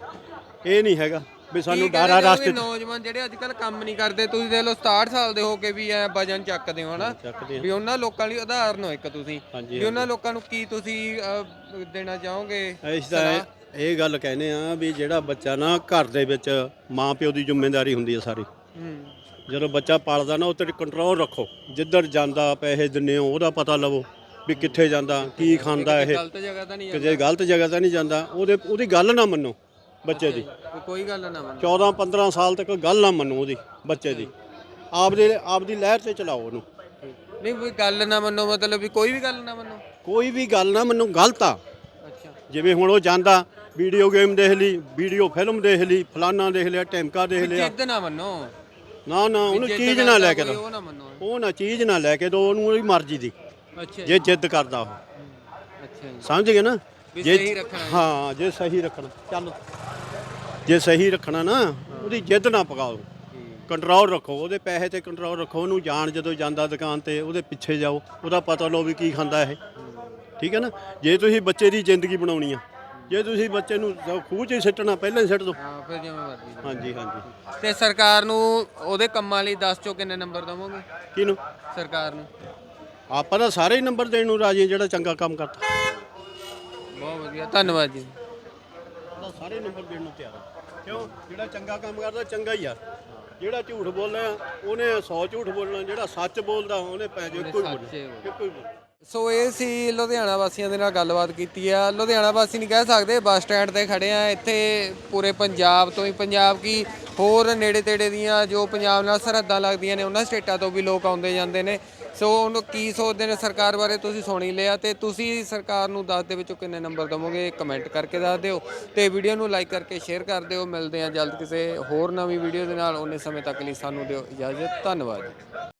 [SPEAKER 11] ਇਹ ਨਹੀਂ ਹੈਗਾ। ਵੀ ਸਾਨੂੰ ਡਰ ਆ ਰਸਤੇ
[SPEAKER 1] ਨੌਜਵਾਨ ਜਿਹੜੇ ਅੱਜ ਕੱਲ ਕੰਮ ਨਹੀਂ ਕਰਦੇ ਤੁਸੀਂ ਦੇਖ ਲਓ 67 ਸਾਲ ਦੇ ਹੋ ਕੇ ਵੀ ਐ ਵਜਨ ਚੱਕਦੇ ਹੋ ਹਨਾ?
[SPEAKER 11] ਚੱਕਦੇ ਆ।
[SPEAKER 1] ਵੀ ਉਹਨਾਂ ਲੋਕਾਂ ਲਈ ਉਦਾਹਰਨ ਹੋ ਇੱਕ ਤੁਸੀਂ।
[SPEAKER 11] ਹਾਂਜੀ,
[SPEAKER 1] ਵੀ ਉਹਨਾਂ ਲੋਕਾਂ ਨੂੰ ਕੀ ਤੁਸੀਂ ਅਹ, ਦੇਣਾ ਚਾਹੋਗੇ?
[SPEAKER 11] ਅਸੀਂ ਤਾਂ ਇਹ- ਇਹ ਗੱਲ ਕਹਿੰਦੇ ਆ ਵੀ ਜਿਹੜਾ ਬੱਚਾ ਨਾ ਘਰ ਦੇ ਵਿੱਚ ਮਾਂ ਪਿਓ ਦੀ ਜ਼ਿੰਮੇਵਾਰੀ ਹੁੰਦੀ ਹੈ ਸਾਰੀ।
[SPEAKER 1] ਹੂੰ।
[SPEAKER 11] ਜਦੋਂ ਬੱਚਾ ਪਲਦਾ ਨਾ ਉਹ ਤੇ ਕੰਟਰੋਲ ਰੱਖੋ। ਜਿੱਧਰ ਜਾਂਦਾ ਪੈਸੇ ਦਿੰਨੇ ਹੋ ਉਹਦਾ ਪਤਾ ਲਵੋ ਵੀ ਕਿੱਥੇ ਜਾਂਦਾ ਕੀ ਖਾਂਦਾ ਇਹ।
[SPEAKER 1] ਗਲਤ ਜਗ੍ਹਾ ਤਾਂ ਨਹੀਂ
[SPEAKER 11] ਕਿਤੇ ਗਲਤ ਜਗ੍ਹਾ ਤਾਂ ਨਹੀਂ ਜਾਂਦਾ। ਉਹਦੇ ਉਹਦੀ ਗੱਲ ਨਾ ਮੰਨੋ। ਬੱਚੇ ਦੀ।
[SPEAKER 1] ਜਾਂਦੇ ਕੋਈ ਗੱਲ ਨਾ ਮੰਨ।
[SPEAKER 11] 14 15 ਸਾਲ ਤੱਕ ਗੱਲ ਨਾ ਮੰਨੋ ਉਹਦੀ ਬੱਚੇ ਦੀ। ਆਪਦੇ ਆਪਦੀ ਲਹਿਰ ਤੇ ਚਲਾਓ ਉਹਨੂੰ।
[SPEAKER 1] ਨਹੀਂ ਵੀ ਗੱਲ ਨਾ ਮੰਨੋ ਮਤਲਬ ਵੀ ਕੋਈ ਵੀ ਗੱਲ ਨਾ ਮੰਨੋ।
[SPEAKER 11] ਕੋਈ ਵੀ ਗੱਲ ਨਾ ਮੰਨੋ ਗਲਤ ਆ।
[SPEAKER 1] ਅੱਛਾ।
[SPEAKER 11] ਜਿਵੇਂ ਹੁਣ ਉਹ ਜਾਂਦਾ ਵੀਡੀਓ ਗੇਮ ਦੇਖ ਲਈ ਵੀਡੀਓ ਫਿਲਮ ਦੇਖ ਲਈ ਫਲਾਨਾ ਦੇਖ ਲਿਆ ਟੈਮਕਾ ਦੇਖ ਲਿਆ।
[SPEAKER 1] ਜਿੱਦ ਨਾ ਮੰਨੋ।
[SPEAKER 11] ਨਾ ਨਾ ਉਹਨੂੰ
[SPEAKER 1] ਜਿੱਦ
[SPEAKER 11] ਚੀਜ਼ ਨਾ
[SPEAKER 1] ਕਰਦਾ
[SPEAKER 11] ਲੈ ਕੇ
[SPEAKER 1] ਕੋਈ
[SPEAKER 11] ਦੋ।
[SPEAKER 1] ਉਹ ਨਾ ਮੰਨੋ।
[SPEAKER 11] ਉਹ ਨਾ ਚੀਜ਼ ਨਾ ਲੈ ਕੇ ਦੋ ਉਹਨੂੰ ਉਹਦੀ ਮਰਜ਼ੀ ਦੀ।
[SPEAKER 1] ਅੱਛਾ ਜੀ
[SPEAKER 11] ਜੇ। ਜਿੱਦ ਕਰਦਾ ਉਹ।
[SPEAKER 1] ਅੱਛਾ ਜੀ।
[SPEAKER 11] ਸਮਝ ਗਏ ਨਾ?
[SPEAKER 1] ਵੀ
[SPEAKER 11] ਜੇ
[SPEAKER 1] ਸਹੀ ਰੱਖਣਾ। ਹੈ।
[SPEAKER 11] ਹਾਂ ਜੇ ਸਹੀ ਰੱਖਣਾ। ਚੱਲ। ਜੇ ਸਹੀ ਰੱਖਣਾ ਨਾ ਉਹਦੀ ਜਿੱਦ ਨਾ ਪਕਾਓ। ਕੰਟਰੋਲ ਰੱਖੋ ਉਹਦੇ ਪੈਸੇ ਤੇ ਕੰਟਰੋਲ ਰੱਖੋ ਉਹਨੂੰ ਜਾਣ ਜਦੋਂ ਜਾਂਦਾ ਦੁਕਾਨ ਤੇ ਉਹਦੇ ਪਿੱਛੇ ਜਾਓ ਉਹਦਾ ਪਤਾ ਲਓ ਵੀ ਕੀ ਖਾਂਦਾ ਇਹ। ਠੀਕ ਹੈ ਨਾ? ਜੇ ਤੁਸੀਂ ਬੱਚੇ ਦੀ ਜ਼ਿੰਦਗੀ ਬਣਾਉਣੀ ਆ ਜੇ ਤੁਸੀਂ ਬੱਚੇ ਨੂੰ ਖੂਹ 'ਚ ਹੀ ਸਿੱਟਣਾ ਪਹਿਲਾਂ ਹੀ ਸਿੱਟ ਦਿਓ
[SPEAKER 1] ਹਾਂ ਫਿਰ ਜਿਵੇਂ ਮਰਜ਼ੀ
[SPEAKER 11] ਹਾਂਜੀ ਹਾਂਜੀ।
[SPEAKER 1] ਤੇ ਸਰਕਾਰ ਨੂੰ ਉਹਦੇ ਕੰਮਾਂ ਲਈ 10 ਚੋਂ ਕਿੰਨੇ ਨੰਬਰ ਦਵੋਗੇ?
[SPEAKER 11] ਕਿਹਨੂੰ?
[SPEAKER 1] ਸਰਕਾਰ ਨੂੰ।
[SPEAKER 11] ਆਪਾਂ ਤਾਂ ਸਾਰੇ ਹੀ ਨੰਬਰ ਦੇਣ ਨੂੰ ਰਾਜੀ ਜਿਹੜਾ ਚੰਗਾ ਕੰਮ ਕਰਦਾ।
[SPEAKER 1] ਬਹੁਤ ਵਧੀਆ ਧੰਨਵਾਦ ਜੀ।
[SPEAKER 11] ਉਹਦਾ ਸਾਰੇ ਨੰਬਰ ਦੇਣ ਨੂੰ ਤਿਆਰ ਆ। ਕਿਉਂ? ਜਿਹੜਾ ਚੰਗਾ ਕੰਮ ਕਰਦਾ ਚੰਗਾ ਹੀ ਆ। ਜਿਹੜਾ ਝੂਠ ਬੋਲਿਆ ਉਹਨੇ 100 ਝੂਠ ਬੋਲਣਾ ਜਿਹੜਾ ਸੱਚ ਬੋਲਦਾ ਉਹਨੇ ਪੈ ਜੋ ਇੱਕੋ ਹੀ
[SPEAKER 1] ਸੱਚ
[SPEAKER 11] ਬੋਲਣਾ।
[SPEAKER 1] ਹੀ ਬੋਲਣਾ। ਸੋ ਇਹ ਸੀ ਲੁਧਿਆਣਾ ਵਾਸੀਆਂ ਦੇ ਨਾਲ ਗੱਲਬਾਤ ਕੀਤੀ ਆ। ਲੁਧਿਆਣਾ ਵਾਸੀ ਨਹੀਂ ਕਹਿ ਸਕਦੇ, ਬੱਸ ਸਟੈਂਡ ਤੇ ਖੜੇ ਆ। ਇੱਥੇ ਪੂਰੇ ਪੰਜਾਬ ਤੋਂ ਹੀ ਪੰਜਾਬ ਕੀ ਹੋਰ ਨੇੜੇ ਤੇੜੇ ਦੀਆਂ ਜੋ ਪੰਜਾਬ ਨਾਲ ਸਰਹੱਦਾਂ ਲੱਗਦੀਆਂ ਨੇ, ਉਹਨਾਂ ਸਟੇਟਾਂ ਤੋਂ ਵੀ ਲੋਕ ਆਉਂਦੇ ਜਾਂਦੇ ਨੇ। ਸੋ ਉਹਨੂੰ ਕੀ ਸੋਚਦੇ ਨੇ ਸਰਕਾਰ ਬਾਰੇ ਤੁਸੀਂ ਸੁਣ ਹੀ ਲਿਆ ਤੇ ਤੁਸੀਂ ਸਰਕਾਰ ਨੂੰ ਦੱਸ ਦੇ ਵਿੱਚੋਂ ਕਿੰਨੇ ਨੰਬਰ ਦਵੋਗੇ, ਕਮੈਂਟ ਕਰਕੇ ਦੱਸ ਦਿਓ ਤੇ ਵੀਡੀਓ ਨੂੰ ਲਾਈਕ ਕਰਕੇ ਸ਼ੇਅਰ ਕਰ ਦਿਓ। ਮਿਲਦੇ ਆ ਜਲਦ ਕਿਸੇ ਹੋਰ ਨਵੀਂ ਵੀਡੀਓ ਦੇ ਨਾਲ। ਉਹਨੇ ਸਮੇਂ ਤੱਕ ਲਈ ਸਾਨੂੰ ਦਿਓ ਇਜਾਜ਼ਤ। ਧੰਨਵਾਦ।